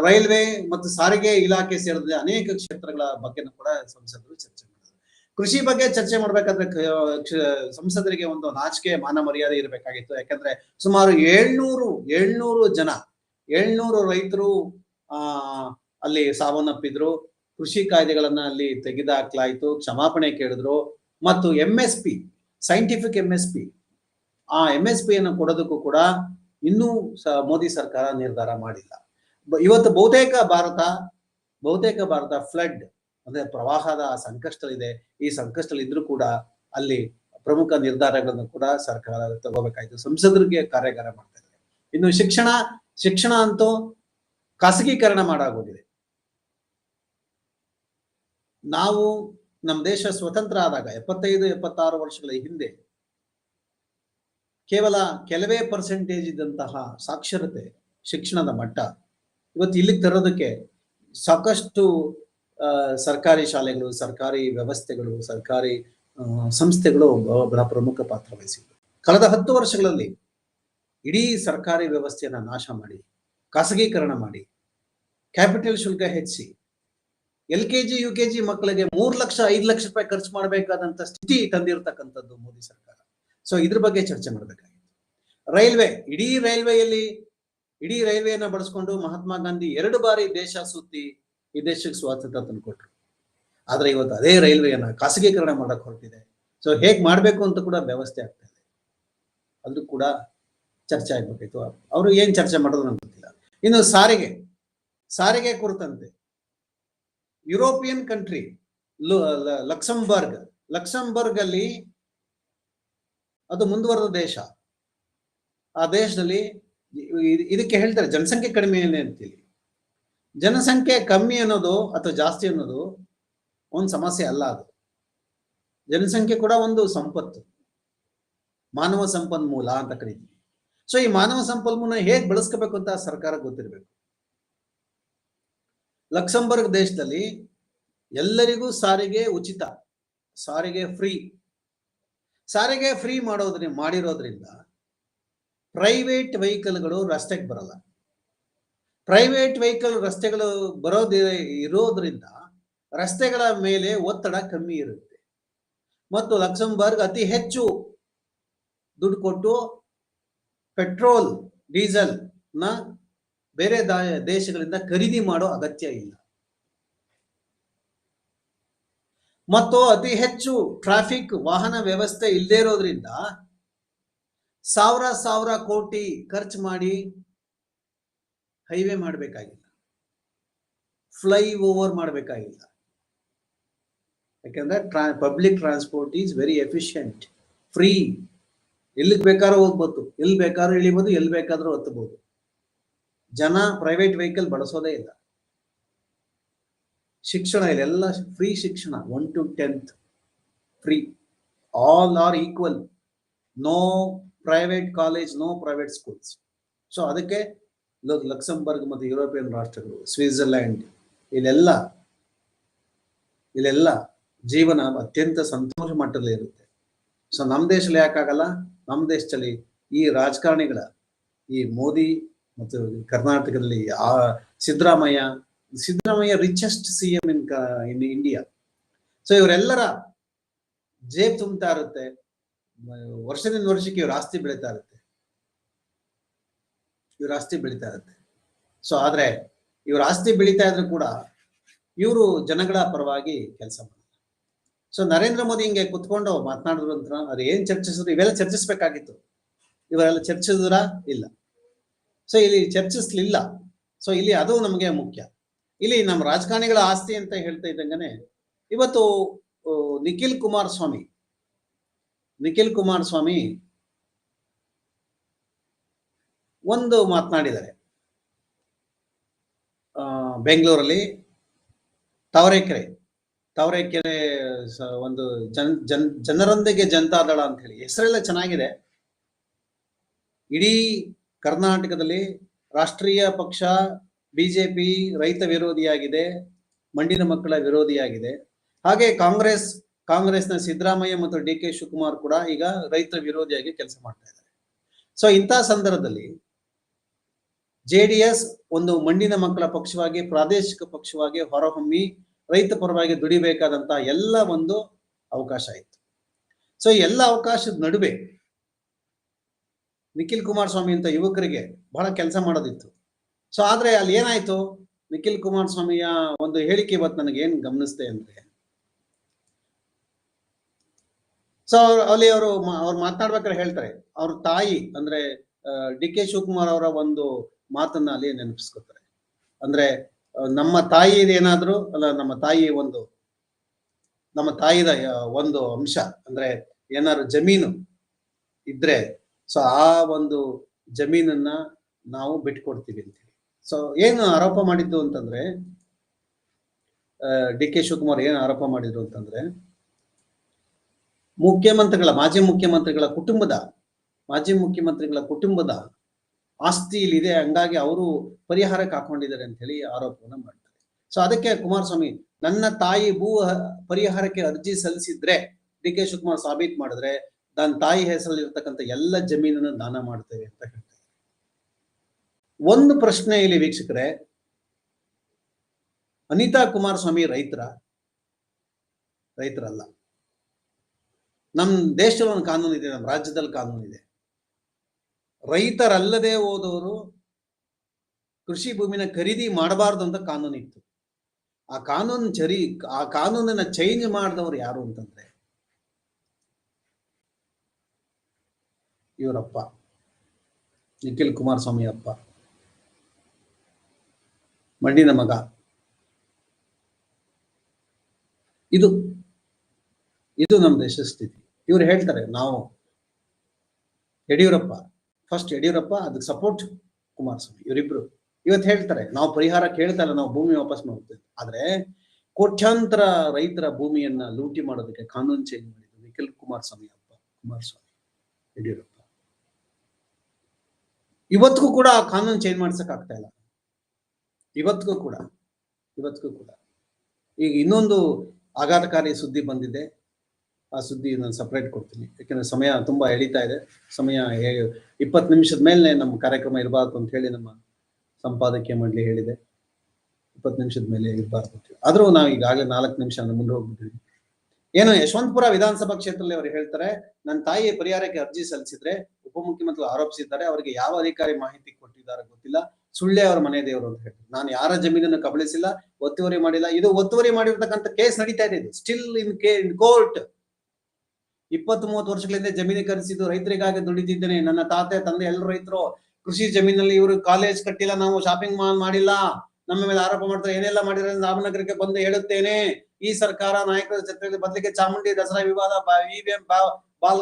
ರೈಲ್ವೆ ಮತ್ತು ಸಾರಿಗೆ ಇಲಾಖೆ ಸೇರಿದಂತೆ ಅನೇಕ ಕ್ಷೇತ್ರಗಳ ಬಗ್ಗೆ ಕೂಡ ಸಂಸದರು ಚರ್ಚೆ ಕೃಷಿ ಬಗ್ಗೆ ಚರ್ಚೆ ಮಾಡ್ಬೇಕಾದ್ರೆ ಸಂಸದರಿಗೆ ಒಂದು ನಾಚಿಕೆ ಮಾನ ಮರ್ಯಾದೆ ಇರಬೇಕಾಗಿತ್ತು. ಯಾಕಂದ್ರೆ ಸುಮಾರು ಏಳ್ನೂರು ಏಳ್ನೂರು ಜನ, ಏಳ್ನೂರು ರೈತರು, ಆ, ಅಲ್ಲಿ ಸಾವನ್ನಪ್ಪಿದ್ರು ಕೃಷಿ ಕಾಯ್ದೆಗಳನ್ನ ಅಲ್ಲಿ ತೆಗೆದಾಕ್ಲಾಯ್ತು, ಕ್ಷಮಾಪಣೆ ಕೇಳಿದ್ರು. ಮತ್ತು M S P scientific M S P ಆ ಎಂ ಎಸ್ ಪಿ ಅನ್ನು ಕೊಡೋದಕ್ಕೂ ಕೂಡ ಇನ್ನೂ ಮೋದಿ ಸರ್ಕಾರ ನಿರ್ಧಾರ ಮಾಡಿಲ್ಲ. ಇವತ್ತು ಬಹುತೇಕ ಭಾರತ ಬಹುತೇಕ ಭಾರತ ಫ್ಲಡ್ ಅಂದ್ರೆ ಪ್ರವಾಹದ ಸಂಕಷ್ಟಲಿದೆ ಈ ಸಂಕಷ್ಟದಲ್ಲಿ ಇದ್ರೂ ಕೂಡ ಅಲ್ಲಿ ಪ್ರಮುಖ ನಿರ್ಧಾರಗಳನ್ನು ಕೂಡ ಸರ್ಕಾರ ತಗೋಬೇಕಾಯ್ತು. ಸಂಸದರಿಗೆ ಕಾರ್ಯಾಗಾರ ಮಾಡ್ತಾ ಇದ್ದಾರೆ. ಇನ್ನು ಶಿಕ್ಷಣ ಶಿಕ್ಷಣ ಅಂತೂ ಖಾಸಗೀಕರಣ ಮಾಡಾಗೋಗಿದೆ. ನಾವು ನಮ್ಮ ದೇಶ ಸ್ವತಂತ್ರ ಆದಾಗ, ಎಪ್ಪತ್ತೈದು, ಎಪ್ಪತ್ತಾರು ವರ್ಷಗಳ ಹಿಂದೆ ಕೇವಲ ಕೆಲವೇ ಪರ್ಸೆಂಟೇಜ್ ಇದ್ದಂತಹ ಸಾಕ್ಷರತೆ ಶಿಕ್ಷಣದ ಮಟ್ಟ, ಇವತ್ತು ಇಲ್ಲಿಗೆ ತರೋದಕ್ಕೆ ಸಾಕಷ್ಟು ಸರ್ಕಾರಿ ಶಾಲೆಗಳು, ಸರ್ಕಾರಿ ವ್ಯವಸ್ಥೆಗಳು, ಸರ್ಕಾರಿ ಸಂಸ್ಥೆಗಳು ಬಹಳ ಪ್ರಮುಖ ಪಾತ್ರ ವಹಿಸಿವೆ. ಕಳೆದ ಹತ್ತು ವರ್ಷಗಳಲ್ಲಿ ಇಡೀ ಸರ್ಕಾರಿ ವ್ಯವಸ್ಥೆಯನ್ನ ನಾಶ ಮಾಡಿ, ಖಾಸಗೀಕರಣ ಮಾಡಿ, ಕ್ಯಾಪಿಟಲ್ ಶುಲ್ಕ ಹೆಚ್ಚಿಸಿ L K G, U K G ಮಕ್ಕಳಿಗೆ ಮೂರು ಲಕ್ಷ, ಐದು ಲಕ್ಷ ರೂಪಾಯಿ ಖರ್ಚು ಮಾಡಬೇಕಾದಂತ ಸ್ಥಿತಿ ತಂದಿರತಕ್ಕಂಥದ್ದು ಮೋದಿ ಸರ್ಕಾರ. ಸೊ ಇದ್ರ ಬಗ್ಗೆ ಚರ್ಚೆ ಮಾಡಬೇಕಾಗಿತ್ತು. ರೈಲ್ವೆ, ಇಡೀ ರೈಲ್ವೆಯಲ್ಲಿ, ಇಡೀ ರೈಲ್ವೆಯನ್ನ ಬಳಸ್ಕೊಂಡು ಮಹಾತ್ಮ ಗಾಂಧಿ ಎರಡು ಬಾರಿ ದೇಶ ಸುತ್ತಿ ಈ ದೇಶಕ್ಕೆ ಸ್ವಾತಂತ್ರ್ಯ ತಂದುಕೊಟ್ರು ಆದ್ರೆ ಇವತ್ತು ಅದೇ ರೈಲ್ವೆಯನ್ನ ಖಾಸಗೀಕರಣ ಮಾಡಕ್ ಹೊರಟಿದೆ. ಸೊ ಹೇಗ್ ಮಾಡ್ಬೇಕು ಅಂತ ಕೂಡ ವ್ಯವಸ್ಥೆ ಆಗ್ತಾ ಇದೆ. ಅದು ಕೂಡ ಚರ್ಚೆ ಆಗ್ಬೇಕಾಯ್ತು. ಅವರು ಏನ್ ಚರ್ಚೆ ಮಾಡೋದು ನಂಗೆ ಗೊತ್ತಿಲ್ಲ. ಇನ್ನು ಸಾರಿಗೆ ಸಾರಿಗೆ ಕುರಿತಂತೆ. ಯುರೋಪಿಯನ್ ಕಂಟ್ರಿ ಲಕ್ಸಂಬರ್ಗ್ ಲಕ್ಸಂಬರ್ಗ್ ಅಲ್ಲಿ ಅದು ಮುಂದುವರೆದ ದೇಶ. ಆ ದೇಶದಲ್ಲಿ ಇದಕ್ಕೆ ಹೇಳ್ತಾರೆ, ಜನಸಂಖ್ಯೆ ಕಡಿಮೆ ಏನೇ ಅಂತೇಳಿ ಜನಸಂಖ್ಯೆ ಕಮ್ಮಿ ಅನ್ನೋದು ಅಥವಾ ಜಾಸ್ತಿ ಅನ್ನೋದು ಒಂದು ಸಮಸ್ಯೆ ಅಲ್ಲ ಅದು. ಜನಸಂಖ್ಯೆ ಕೂಡ ಒಂದು ಸಂಪತ್ತು. ಮಾನವ ಸಂಪನ್ಮೂಲ ಅಂತ ಕರಿತೀವಿ. ಸೊ ಈ ಮಾನವ ಸಂಪನ್ಮೂಲ ಹೇಗೆ ಬಳಸ್ಕೋಬೇಕು ಅಂತ ಸರ್ಕಾರ ಗೊತ್ತಿರಬೇಕು. ಲಕ್ಸಂಬರ್ಗ್ ದೇಶದಲ್ಲಿ ಎಲ್ಲರಿಗೂ ಸಾರಿಗೆ ಉಚಿತ, ಸಾರಿಗೆ ಫ್ರೀ. ಸಾರಿಗೆ ಫ್ರೀ ಮಾಡೋದ್ರಿಂದ ಮಾಡಿರೋದ್ರಿಂದ ಪ್ರೈವೇಟ್ ವೆಹಿಕಲ್ಗಳು ರಸ್ತೆಗೆ ಬರಲ್ಲ. ಪ್ರೈವೇಟ್ ವೆಹಿಕಲ್ ರಸ್ತೆಗಳು ಬರೋದಿ ಇರೋದ್ರಿಂದ ರಸ್ತೆಗಳ ಮೇಲೆ ಒತ್ತಡ ಕಮ್ಮಿ ಇರುತ್ತೆ. ಮತ್ತು ಲಕ್ಸಂಬರ್ಗ್ ಅತಿ ಹೆಚ್ಚು ದುಡ್ಡು ಕೊಟ್ಟು ಪೆಟ್ರೋಲ್, ಡೀಸೆಲ್ನ ಬೇರೆ ದೇಶಗಳಿಂದ ಖರೀದಿ ಮಾಡೋ ಅಗತ್ಯ ಇಲ್ಲ. ಮತ್ತು ಅತಿ ಹೆಚ್ಚು ಟ್ರಾಫಿಕ್ ವಾಹನ ವ್ಯವಸ್ಥೆ ಇಲ್ಲದೇ ಇರೋದ್ರಿಂದ ಸಾವಿರ ಸಾವಿರ ಕೋಟಿ ಖರ್ಚು ಮಾಡಿ ಹೈವೇ ಮಾಡಬೇಕಾಗಿಲ್ಲ. ಫ್ಲೈ ಓವರ್ ಮಾಡಬೇಕಾಗಿಲ್ಲ. ಯಾಕಂದ್ರೆ ಟ್ರಾ, public transport is very efficient. Free. ಎಲ್ಲಿಗೆ ಬೇಕಾದ್ರೂ ಹೋಗ್ಬೋದು. ಎಲ್ಲಿ ಬೇಕಾದ್ರೂ ಇಳಿಬೋದು ಎಲ್ಲಿ ಬೇಕಾದ್ರೂ ಹತ್ತಬಹುದು ಜನ ಪ್ರೈವೇಟ್ ವೆಹಿಕಲ್ ಬಳಸೋದೇ ಇಲ್ಲ. ಶಿಕ್ಷಣ ಇಲ್ಲೆಲ್ಲ ಫ್ರೀ ಶಿಕ್ಷಣ. One to tenth free. All are equal. No private college, no private schools. So ಅದಕ್ಕೆ ಲಕ್ಸಂಬರ್ಗ್ ಮತ್ತು ಯುರೋಪಿಯನ್ ರಾಷ್ಟ್ರಗಳು, ಸ್ವಿಟ್ಜರ್ಲ್ಯಾಂಡ್, ಇಲ್ಲೆಲ್ಲ ಇಲ್ಲೆಲ್ಲ ಜೀವನ ಅತ್ಯಂತ ಸಂತೋಷ ಮಟ್ಟದಲ್ಲಿ ಇರುತ್ತೆ. ಸೊ ನಮ್ಮ ದೇಶದಲ್ಲಿ ಯಾಕಾಗಲ್ಲ? ನಮ್ಮ ದೇಶದಲ್ಲಿ ಈ ರಾಜಕಾರಣಿಗಳ, ಈ ಮೋದಿ ಮತ್ತು ಕರ್ನಾಟಕದಲ್ಲಿ ಆ Siddaramaiah Siddaramaiah richest C M in in India so ಇವರೆಲ್ಲರ ಜೇಬ್ ತುಂಬ್ತಾ ಇರುತ್ತೆ. ವರ್ಷದಿಂದ ವರ್ಷಕ್ಕೆ ಇವ್ರ ಆಸ್ತಿ ಬೆಳೀತಾ ಇರುತ್ತೆ. ಇವ್ರ ಆಸ್ತಿ ಬೆಳೀತಾ ಇರುತ್ತೆ. ಸೊ ಆದ್ರೆ ಇವ್ರ ಆಸ್ತಿ ಬೆಳೀತಾ ಇದ್ರು ಕೂಡ ಇವರು ಜನಗಳ ಪರವಾಗಿ ಕೆಲಸ ಮಾಡ್ತಾರೆ. ಸೊ ನರೇಂದ್ರ ಮೋದಿ ಹಿಂಗೆ ಕುತ್ಕೊಂಡು ಮಾತನಾಡಿದ್ರು ಅಂತ ಅದು ಏನ್ ಚರ್ಚಿಸಿದ್ರು? ಇವೆಲ್ಲ ಚರ್ಚಿಸ್ಬೇಕಾಗಿತ್ತು. ಇವರೆಲ್ಲ ಚರ್ಚಿಸಿದ್ರ? ಇಲ್ಲ. ಸೊ ಇಲ್ಲಿ ಚರ್ಚಿಸ್ಲಿಲ್ಲ. ಸೊ ಇಲ್ಲಿ ಅದು ನಮಗೆ ಮುಖ್ಯ. ಇಲ್ಲಿ ನಮ್ಮ ರಾಜಕಾರಣಿಗಳ ಆಸ್ತಿ ಅಂತ ಹೇಳ್ತಾ ಇದ್ದಂಗನೆ ಇವತ್ತು ನಿಖಿಲ್ ಕುಮಾರಸ್ವಾಮಿ ನಿಖಿಲ್ ಕುಮಾರಸ್ವಾಮಿ ಒಂದು ಮಾತನಾಡಿದ್ದಾರೆ. ಬೆಂಗಳೂರಲ್ಲಿ ತಾವರೆಕೆರೆ ತಾವರೆಕೆರೆ ಒಂದು ಜನ್ ಜನ್, ಜನರೊಂದಿಗೆ ಜನತಾದಳ ಅಂತ ಹೇಳಿ, ಹೆಸರೆಲ್ಲ ಚೆನ್ನಾಗಿದೆ. ಇಡೀ ಕರ್ನಾಟಕದಲ್ಲಿ ರಾಷ್ಟ್ರೀಯ ಪಕ್ಷ, ಬಿಜೆಪಿ ರೈತ ವಿರೋಧಿಯಾಗಿದೆ ಮಂಡಿನ ಮಕ್ಕಳ ವಿರೋಧಿಯಾಗಿದೆ. ಹಾಗೆ ಕಾಂಗ್ರೆಸ್, ಕಾಂಗ್ರೆಸ್ನ ಸಿದ್ದರಾಮಯ್ಯ ಮತ್ತು ಡಿ ಕೆ ಶಿವಕುಮಾರ್ ಕೂಡ ಈಗ ರೈತ ವಿರೋಧಿಯಾಗಿ ಕೆಲಸ ಮಾಡ್ತಾ ಇದ್ದಾರೆ. ಸೊ ಇಂಥ ಸಂದರ್ಭದಲ್ಲಿ ಜೆ ಡಿ ಎಸ್ ಒಂದು ಮಣ್ಣಿನ ಮಕ್ಕಳ ಪಕ್ಷವಾಗಿ, ಪ್ರಾದೇಶಿಕ ಪಕ್ಷವಾಗಿ ಹೊರಹೊಮ್ಮಿ ರೈತ ಪರವಾಗಿ ದುಡಿಬೇಕಾದಂತ ಎಲ್ಲ ಒಂದು ಅವಕಾಶ ಇತ್ತು. ಸೊ ಎಲ್ಲ ಅವಕಾಶದ ನಡುವೆ ನಿಖಿಲ್ ಕುಮಾರಸ್ವಾಮಿ ಅಂತ ಯುವಕರಿಗೆ ಬಹಳ ಕೆಲಸ ಮಾಡೋದಿತ್ತು. ಸೊ ಆದ್ರೆ ಅಲ್ಲಿ ಏನಾಯ್ತು? ನಿಖಿಲ್ ಕುಮಾರಸ್ವಾಮಿಯ ಒಂದು ಹೇಳಿಕೆ ಇವತ್ತು ನನಗೆ ಏನ್ ಗಮನಿಸ್ತೆ ಅಂದ್ರೆ ಸೊ ಅಲ್ಲಿ ಅವರು ಅವ್ರು ಮಾತನಾಡ್ಬೇಕಾದ್ರೆ ಹೇಳ್ತಾರೆ. ಅವ್ರ ತಾಯಿ ಅಂದ್ರೆ ಡಿ ಕೆ ಶಿವಕುಮಾರ್ ಅವರ ಒಂದು ಮಾತನ್ನ ಅಲ್ಲಿ ನೆನಪಿಸ್ಕೊತಾರೆ. ಅಂದ್ರೆ ನಮ್ಮ ತಾಯಿ ಏನಾದ್ರು ಅಲ್ಲ, ನಮ್ಮ ತಾಯಿ ಒಂದು, ನಮ್ಮ ತಾಯಿದ ಒಂದು ಅಂಶ, ಅಂದ್ರೆ ಏನಾದ್ರು ಜಮೀನು ಇದ್ರೆ, ಸೊ ಆ ಒಂದು ಜಮೀನನ್ನ ನಾವು ಬಿಟ್ಕೊಡ್ತೀವಿ ಅಂತೇಳಿ ಸೊ, ಏನು ಆರೋಪ ಮಾಡಿದ್ದು ಅಂತಂದ್ರೆ ಡಿ ಕೆ ಶಿವಕುಮಾರ್ ಏನು ಆರೋಪ ಮಾಡಿದ್ರು ಅಂತಂದ್ರೆ, ಮುಖ್ಯಮಂತ್ರಿಗಳ, ಮಾಜಿ ಮುಖ್ಯಮಂತ್ರಿಗಳ ಕುಟುಂಬದ, ಮಾಜಿ ಮುಖ್ಯಮಂತ್ರಿಗಳ ಕುಟುಂಬದ ಆಸ್ತಿ ಇಲ್ಲಿದೆ ಹಂಗಾಗಿ ಅವರು ಪರಿಹಾರಕ್ಕೆ ಹಾಕೊಂಡಿದ್ದಾರೆ ಅಂತ ಹೇಳಿ ಆರೋಪವನ್ನ ಮಾಡ್ತಾರೆ. ಸೊ ಅದಕ್ಕೆ ಕುಮಾರಸ್ವಾಮಿ, ನನ್ನ ತಾಯಿ ಭೂ ಪರಿಹಾರಕ್ಕೆ ಅರ್ಜಿ ಸಲ್ಲಿಸಿದ್ರೆ ಡಿ ಕೆ ಶಿವಕುಮಾರ್ ಸಾಬೀತ್ ಮಾಡಿದ್ರೆ, ನನ್ನ ತಾಯಿ ಹೆಸರಲ್ಲಿ ಇರ್ತಕ್ಕಂಥ ಎಲ್ಲ ಜಮೀನನ್ನು ದಾನ ಮಾಡ್ತೇವೆ ಅಂತ ಹೇಳ್ತಾರೆ. ಒಂದು ಪ್ರಶ್ನೆ ಇಲ್ಲಿ ವೀಕ್ಷಕರೇ, ಅನಿತಾ ಕುಮಾರಸ್ವಾಮಿ ರೈತರ, ರೈತರಲ್ಲ. ನಮ್ ದೇಶದಲ್ಲಿ ಒಂದು ಕಾನೂನು ಇದೆ ನಮ್ಮ ರಾಜ್ಯದಲ್ಲಿ ಕಾನೂನು ಇದೆ ರೈತರಲ್ಲದೆ ಹೋದವರು ಕೃಷಿ ಭೂಮಿನ ಖರೀದಿ ಮಾಡಬಾರ್ದು ಅಂತ ಕಾನೂನು ಇತ್ತು. ಆ ಕಾನೂನು ಚರಿ, ಆ ಕಾನೂನನ್ನ ಚೇಂಜ್ ಮಾಡಿದವರು ಯಾರು ಅಂತಂದ್ರೆ ಇವರಪ್ಪ, ನಿಖಿಲ್ ಕುಮಾರಸ್ವಾಮಿ ಅಪ್ಪ. ಮಣ್ಣಿನ ಮಗ. ಇದು ಇದು ನಮ್ಮ ದೇಶದ ಸ್ಥಿತಿ. ಇವ್ರು ಹೇಳ್ತಾರೆ, ನಾವು ಯಡಿಯೂರಪ್ಪ ಫಸ್ಟ್ ಯಡಿಯೂರಪ್ಪ, ಅದಕ್ಕೆ ಸಪೋರ್ಟ್ ಕುಮಾರಸ್ವಾಮಿ ಇವರಿಬ್ರು. ಇವತ್ತು ಹೇಳ್ತಾರೆ, ನಾವು ಪರಿಹಾರ ಕೇಳ್ತಾ ಇಲ್ಲ, ನಾವು ಭೂಮಿ ವಾಪಸ್ ಮಾಡ್ತೇವೆ. ಆದ್ರೆ ಕೋಟ್ಯಾಂತರ ರೈತರ ಭೂಮಿಯನ್ನ ಲೂಟಿ ಮಾಡೋದಕ್ಕೆ ಕಾನೂನು ಚೇಂಜ್ ಮಾಡಿದ್ರು ನಿಖಿಲ್ ಕುಮಾರಸ್ವಾಮಿ ಅಪ್ಪ, ಕುಮಾರಸ್ವಾಮಿ, ಯಡಿಯೂರಪ್ಪ. ಇವತ್ತಿಗೂ ಕೂಡ ಆ ಕಾನೂನು ಚೇಂಜ್ ಮಾಡ್ಸಕ್ ಆಗ್ತಾ ಇಲ್ಲ. ಇವತ್ತಿಗೂ ಕೂಡ ಇವತ್ತಿಗೂ ಕೂಡ. ಈಗ ಇನ್ನೊಂದು ಆಘಾತಕಾರಿ ಸುದ್ದಿ ಬಂದಿದೆ. ಆ ಸುದ್ದಿ ನಾನು ಸಪ್ರೇಟ್ ಕೊಡ್ತೀನಿ. ಯಾಕಂದ್ರೆ ಸಮಯ ತುಂಬಾ ಎಳಿತಾ ಇದೆ. ಸಮಯ ಇಪ್ಪತ್ತು ನಿಮಿಷದ ಮೇಲೆ ನಮ್ಮ ಕಾರ್ಯಕ್ರಮ ಇರಬಾರ್ದು ಅಂತ ಹೇಳಿ ನಮ್ಮ ಸಂಪಾದಕೀಯ ಮಂಡಳಿ ಹೇಳಿದೆ. ಇಪ್ಪತ್ತು ನಿಮಿಷದ ಮೇಲೆ ಇರಬಾರ್ದು ಹೇಳಿ. ಆದ್ರೂ ನಾವು ಈಗಾಗಲೇ ನಾಲ್ಕು ನಿಮಿಷ ಮುಂದೆ ಹೋಗ್ಬಿಟ್ಟಿದ್ವಿ. ಏನು ಯಶವಂತಪುರ ವಿಧಾನಸಭಾ ಕ್ಷೇತ್ರದಲ್ಲಿ ಅವರು ಹೇಳ್ತಾರೆ, ನನ್ನ ತಾಯಿ ಪರಿಹಾರಕ್ಕೆ ಅರ್ಜಿ ಸಲ್ಲಿಸಿದ್ರೆ ಉಪಮುಖ್ಯಮಂತ್ರಿ ಆರೋಪಿಸಿದ್ದಾರೆ. ಅವರಿಗೆ ಯಾವ ಅಧಿಕಾರಿ ಮಾಹಿತಿ ಕೊಟ್ಟಿದ್ದಾರೆ ಗೊತ್ತಿಲ್ಲ. ಸುಳ್ಳೆ ಅವರ ಮನೆ ದೇವರು ಅಂತ ಹೇಳ್ತಾರೆ. ನಾನು ಯಾರ ಜಮೀನನ್ನು ಕಬಳಿಸಿಲ್ಲ, ಒತ್ತುವರಿ ಮಾಡಿಲ್ಲ. ಇದು ಒತ್ತುವರಿ ಮಾಡಿರ್ತಕ್ಕಂಥ ಕೇಸ್ ನಡೀತಾ ಇದೆ. ಸ್ಟಿಲ್ ಇನ್ ಕೇ ಇನ್ ಕೋರ್ಟ್ ಇಪ್ಪತ್ತು ಮೂವತ್ತು ವರ್ಷಗಳಿಂದ ಜಮೀನು ಕರೆಸಿದ್ದು ರೈತರಿಗಾಗಿ ದುಡಿತಿದ್ದೇನೆ ನನ್ನ ತಾತೆ, ತಂದೆ ಎಲ್ಲರೂ ರೈತರು, ಕೃಷಿ ಜಮೀನಲ್ಲಿ ಇವರು ಕಾಲೇಜ್ ಕಟ್ಟಿಲ್ಲ, ನಾವು ಶಾಪಿಂಗ್ ಮಾಲ್ ಮಾಡಿಲ್ಲ. ನಮ್ಮ ಮೇಲೆ ಆರೋಪ ಮಾಡ್ತಾರೆ, ಏನೆಲ್ಲ ಮಾಡಿದ್ರೆ ರಾಮನಗರಕ್ಕೆ ಬಂದು ಹೇಳುತ್ತೇನೆ. ಈ ಸರ್ಕಾರ ನಾಯಕರ ಜೊತೆ ಬದಲಿಗೆ ಚಾಮುಂಡಿ ದಸರಾ ವಿವಾದ ಬಾಲ್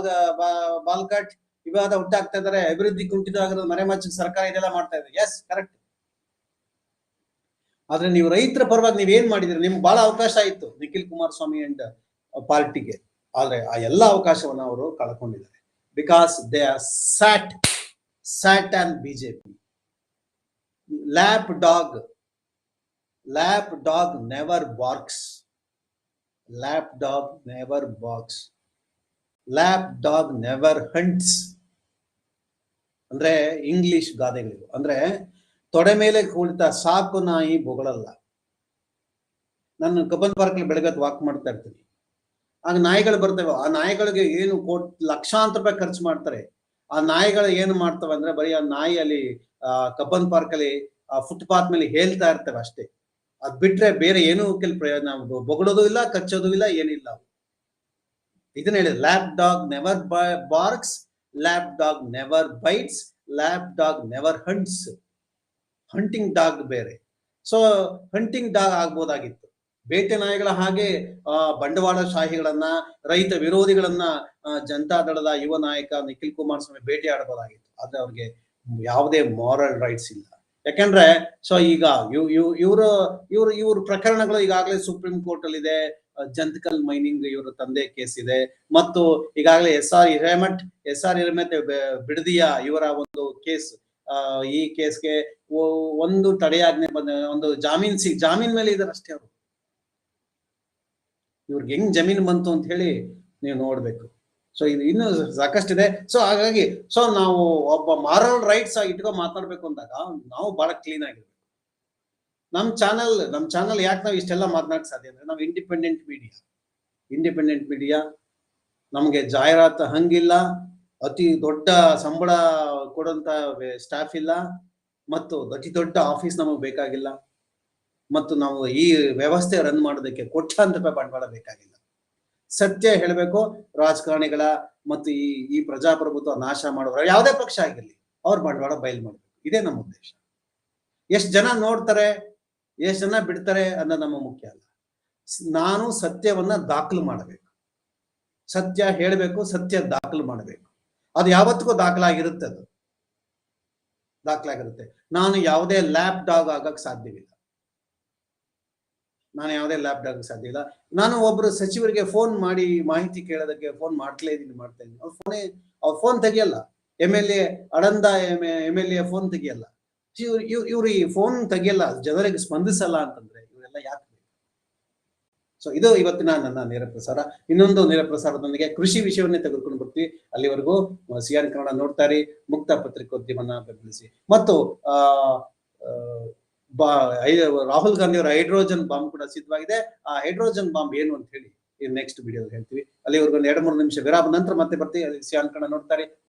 ಬಾಲ್ಕಟ್ ವಿವಾದ ಹುಟ್ಟಾಗ್ತಾ ಇದ್ದಾರೆ. ಅಭಿವೃದ್ಧಿ ಕುಂಠಿತ ಆಗಿರೋದು ಮರೆಮಾಚಿ ಸರ್ಕಾರ ಇದೆಲ್ಲ ಮಾಡ್ತಾ ಇದೆ. ಎಸ್ ಕರೆಕ್ಟ್ ಆದ್ರೆ ನೀವು ರೈತರ ಪರವಾಗಿ ನೀವೇನ್ ಮಾಡಿದ್ರಿ? ನಿಮ್ಗೆ ಬಹಳ ಅವಕಾಶ ಆಯ್ತು ನಿಖಿಲ್ ಕುಮಾರಸ್ವಾಮಿ ಅಂಡ್ ಪಾರ್ಟಿಗೆ. ಆದ್ರೆ ಆ ಎಲ್ಲ ಅವಕಾಶವನ್ನ ಅವರು ಕಳ್ಕೊಂಡಿದ್ದಾರೆ. Because they are sat sat and BJP lap dog lap dog never barks lap dog never barks lap dog never hunts ಅಂದ್ರೆ ಇಂಗ್ಲಿಷ್ ಗಾದೆಗಳಿವು. ಅಂದ್ರೆ ತೊಡೆ ಮೇಲೆ ಕುಳಿತ ಸಾಕು ನಾಯಿ ಬೊಗಳಲ್ಲ. ನಾನು ಕಬ್ಬನ್ ಪಾರ್ಕ್ ಬೆಳಗ್ಗೆ ವಾಕ್ ಮಾಡ್ತಾ ಇರ್ತೀನಿ. ಆಗ ನಾಯಿಗಳು ಬರ್ತವೆ. ಆ ನಾಯಿಗಳಿಗೆ ಏನು ಕೋಟ್, ಲಕ್ಷಾಂತರ ರೂಪಾಯಿ ಖರ್ಚು ಮಾಡ್ತಾರೆ. ಆ ನಾಯಿಗಳು ಏನು ಮಾಡ್ತವೆ ಅಂದ್ರೆ ಬರೀ ಆ ನಾಯಿ ಅಲ್ಲಿ ಆ ಕಬ್ಬನ್ ಪಾರ್ಕ್ ಅಲ್ಲಿ, ಆ ಫುಟ್ಪಾತ್ ಮೇಲೆ ಹೇಳ್ತಾ ಇರ್ತವೆ ಅಷ್ಟೇ. ಅದ್ ಬಿಟ್ರೆ ಬೇರೆ ಏನು ಕೆಲ ಪ್ರಯೋಜನ ಬೊಗಳೋದು ಇಲ್ಲ, ಕಚ್ಚೋದು ಇಲ್ಲ, ಏನಿಲ್ಲ ಇದನ್ನ ಹೇಳಿ lap dog never barks lap dog never bites lap dog never hunts hunting dog ಬೇರೆ. ಸೊ ಹಂಟಿಂಗ್ ಡಾಗ್ ಆಗ್ಬೋದಾಗಿತ್ತು. ಬೇಟೆ ನಾಯಿಗಳ ಹಾಗೆ, ಆ ಬಂಡವಾಳಶಾಹಿಗಳನ್ನ ರೈತ ವಿರೋಧಿಗಳನ್ನ ಜನತಾ ದಳದ ಯುವ ನಾಯಕ ನಿಖಿಲ್ ಕುಮಾರಸ್ವಾಮಿ ಭೇಟಿ ಆಡಬಹುದಾಗಿತ್ತು ಆದ್ರೆ ಅವ್ರಿಗೆ ಯಾವುದೇ ಮಾರಲ್ ರೈಟ್ಸ್ ಇಲ್ಲ. ಯಾಕಂದ್ರೆ, ಸೊ ಈಗ ಇವ್ ಇವ್ ಇವರು, ಇವ್ರು, ಇವ್ರ ಪ್ರಕರಣಗಳು ಈಗಾಗಲೇ ಸುಪ್ರೀಂ ಕೋರ್ಟ್ ಅಲ್ಲಿ ಇದೆ ಜಂತಕಲ್ ಮೈನಿಂಗ್ ಇವರ ತಂದೆ ಕೇಸ್ ಇದೆ. ಮತ್ತು ಈಗಾಗಲೇ S R Hiremath S R Hiremath ಬಿಡದಿಯ ಇವರ ಒಂದು ಕೇಸ್ ಈ ಕೇಸ್ಗೆ ಒಂದು ತಡೆಯಾಜ್ಞೆ ಬಂದ, ಒಂದು ಜಾಮೀನ್ ಸಿ, ಜಾಮೀನ್ ಮೇಲೆ ಇದಾರೆ ಅಷ್ಟೇ ಅವರು. ಇವ್ರಿಗೆ ಹೆಂಗ್ ಜಮೀನು ಬಂತು ಅಂತ ಹೇಳಿ ನೀವು ನೋಡ್ಬೇಕು. ಸೊ ಇದು ಇನ್ನು ಸಾಕಷ್ಟಿದೆ. ಸೊ ಹಾಗಾಗಿ ಸೊ ನಾವು ಒಬ್ಬ ಮಾರಲ್ ರೈಟ್ಸ್ ಆಗಿ ಇಟ್ಕೊಂಡು ಮಾತಾಡ್ಬೇಕು ಅಂದಾಗ, ನಾವು ಬಹಳ ಕ್ಲೀನ್ ಆಗಿರ್ಬೇಕು. ನಮ್ ಚಾನಲ್ ನಮ್ ಚಾನಲ್ ಯಾಕೆ ನಾವು ಇಷ್ಟೆಲ್ಲ ಮಾತನಾಡಕ್ ಸಾಧ್ಯ ಅಂದ್ರೆ, ನಾವು ಇಂಡಿಪೆಂಡೆಂಟ್ ಮೀಡಿಯಾ ಇಂಡಿಪೆಂಡೆಂಟ್ ಮೀಡಿಯಾ ನಮ್ಗೆ ಜಾಹೀರಾತು ಹಂಗಿಲ್ಲ, ಅತಿ ದೊಡ್ಡ ಸಂಬಳ ಕೊಡುವಂತ ಸ್ಟಾಫ್ ಇಲ್ಲ, ಮತ್ತು ಅತಿ ದೊಡ್ಡ ಆಫೀಸ್ ನಮಗೆ ಬೇಕಾಗಿಲ್ಲ. ಮತ್ತು ನಾವು ಈ ವ್ಯವಸ್ಥೆ ರನ್ ಮಾಡೋದಕ್ಕೆ ಕೋಟ್ಯಾಂತರ ರೂಪಾಯಿ ಬಂಡವಾಳ ಬೇಕಾಗಿಲ್ಲ ಸತ್ಯ ಹೇಳಬೇಕು, ರಾಜಕಾರಣಿಗಳ ಮತ್ತು ಈ ಈ ಪ್ರಜಾಪ್ರಭುತ್ವ ನಾಶ ಮಾಡೋರ ಯಾವುದೇ ಪಕ್ಷ ಆಗಿರಲಿ, ಅವ್ರ ಬಂಡವಾಳ ಬಯಲು ಮಾಡಬೇಕು. ಇದೇ ನಮ್ಮ ಉದ್ದೇಶ. ಎಷ್ಟು ಜನ ನೋಡ್ತಾರೆ, ಎಷ್ಟು ಜನ ಬಿಡ್ತಾರೆ ಅನ್ನೋದು ನಮ್ಮ ಮುಖ್ಯ ಅಲ್ಲ. ನಾನು ಸತ್ಯವನ್ನ ದಾಖಲು ಮಾಡಬೇಕು. ಸತ್ಯ ಹೇಳಬೇಕು, ಸತ್ಯ ದಾಖಲು ಮಾಡಬೇಕು. ಅದು ಯಾವತ್ತಿಗೂ ದಾಖಲಾಗಿರುತ್ತೆ ಅದು. ದಾಖಲಾಗಿರುತ್ತೆ. ನಾನು ಯಾವುದೇ ಲ್ಯಾಪ್ ಡಾಗ್ ಆಗಕ್ಕೆ ಸಾಧ್ಯವಿಲ್ಲ. ನಾನು ಯಾವುದೇ ಲ್ಯಾಪ್ ಡಾಗ್ ಸಾಧ್ಯ ಇಲ್ಲ. ನಾನು ಒಬ್ರು ಸಚಿವರಿಗೆ ಫೋನ್ ಮಾಡಿ ಮಾಹಿತಿ ಕೇಳೋದಕ್ಕೆ ಫೋನ್ ಮಾಡ್ತಲೇ ಇದೀನಿ ಮಾಡ್ತಾ ಇದ್ದೀನಿ ಅವ್ರ ಫೋನೇ ಅವ್ರ ಫೋನ್ ತೆಗಿಯಲ್ಲ. ಎಂ ಎಲ್ ಎ ಅಡಂದ ಎಂ ಎಲ್ ಎ ಫೋನ್ ತೆಗಿಯಲ್ಲ. ಇವ್ರು ಇವ್ರು ಈ ಫೋನ್ ತೆಗಿಯಲ್ಲ ಜನರಿಗೆ ಸ್ಪಂದಿಸಲ್ಲ ಅಂತಂದ್ರೆ ಇವರೆಲ್ಲ ಯಾಕೆ ಸೊ ಇದು ಇವತ್ತಿನ ನನ್ನ ನೇರ ಪ್ರಸಾರ. ಇನ್ನೊಂದು ನೇರ ಪ್ರಸಾರದೊಂದಿಗೆ ಕೃಷಿ ವಿಷಯವನ್ನೇ ತೆಗೆದುಕೊಂಡು ಬರ್ತೀವಿ. ಅಲ್ಲಿವರೆಗೂ ಸಿಆರ್ ಕನ್ನಡ ನೋಡ್ತಾರೆ ಮುಕ್ತ ಪತ್ರಿಕೋದ್ಯಮನ ಬೆಂಬಲಿಸಿ. ಮತ್ತು ಆ, ಬಾ ರಾಹುಲ್ ಗಾಂಧಿ ಅವರ ಹೈಡ್ರೋಜನ್ ಬಾಂಬ್ ಕೂಡ ಸಿದ್ಧವಾಗಿದೆ. ಆ ಹೈಡ್ರೋಜನ್ ಬಾಂಬ್ ಏನು ಅಂತ ಹೇಳಿ ನೆಕ್ಸ್ಟ್ ವಿಡಿಯೋ ಹೇಳ್ತೀವಿ. ಅಲ್ಲಿವರೆಗೂ ಒಂದು ಎರಡು ಮೂರು ನಿಮಿಷ ವಿರಾಮ, ನಂತರ ಮತ್ತೆ ಬರ್ತೀವಿ. ಸಿ ಕನ್ನಡ ನೋಡ್ತಾರೆ.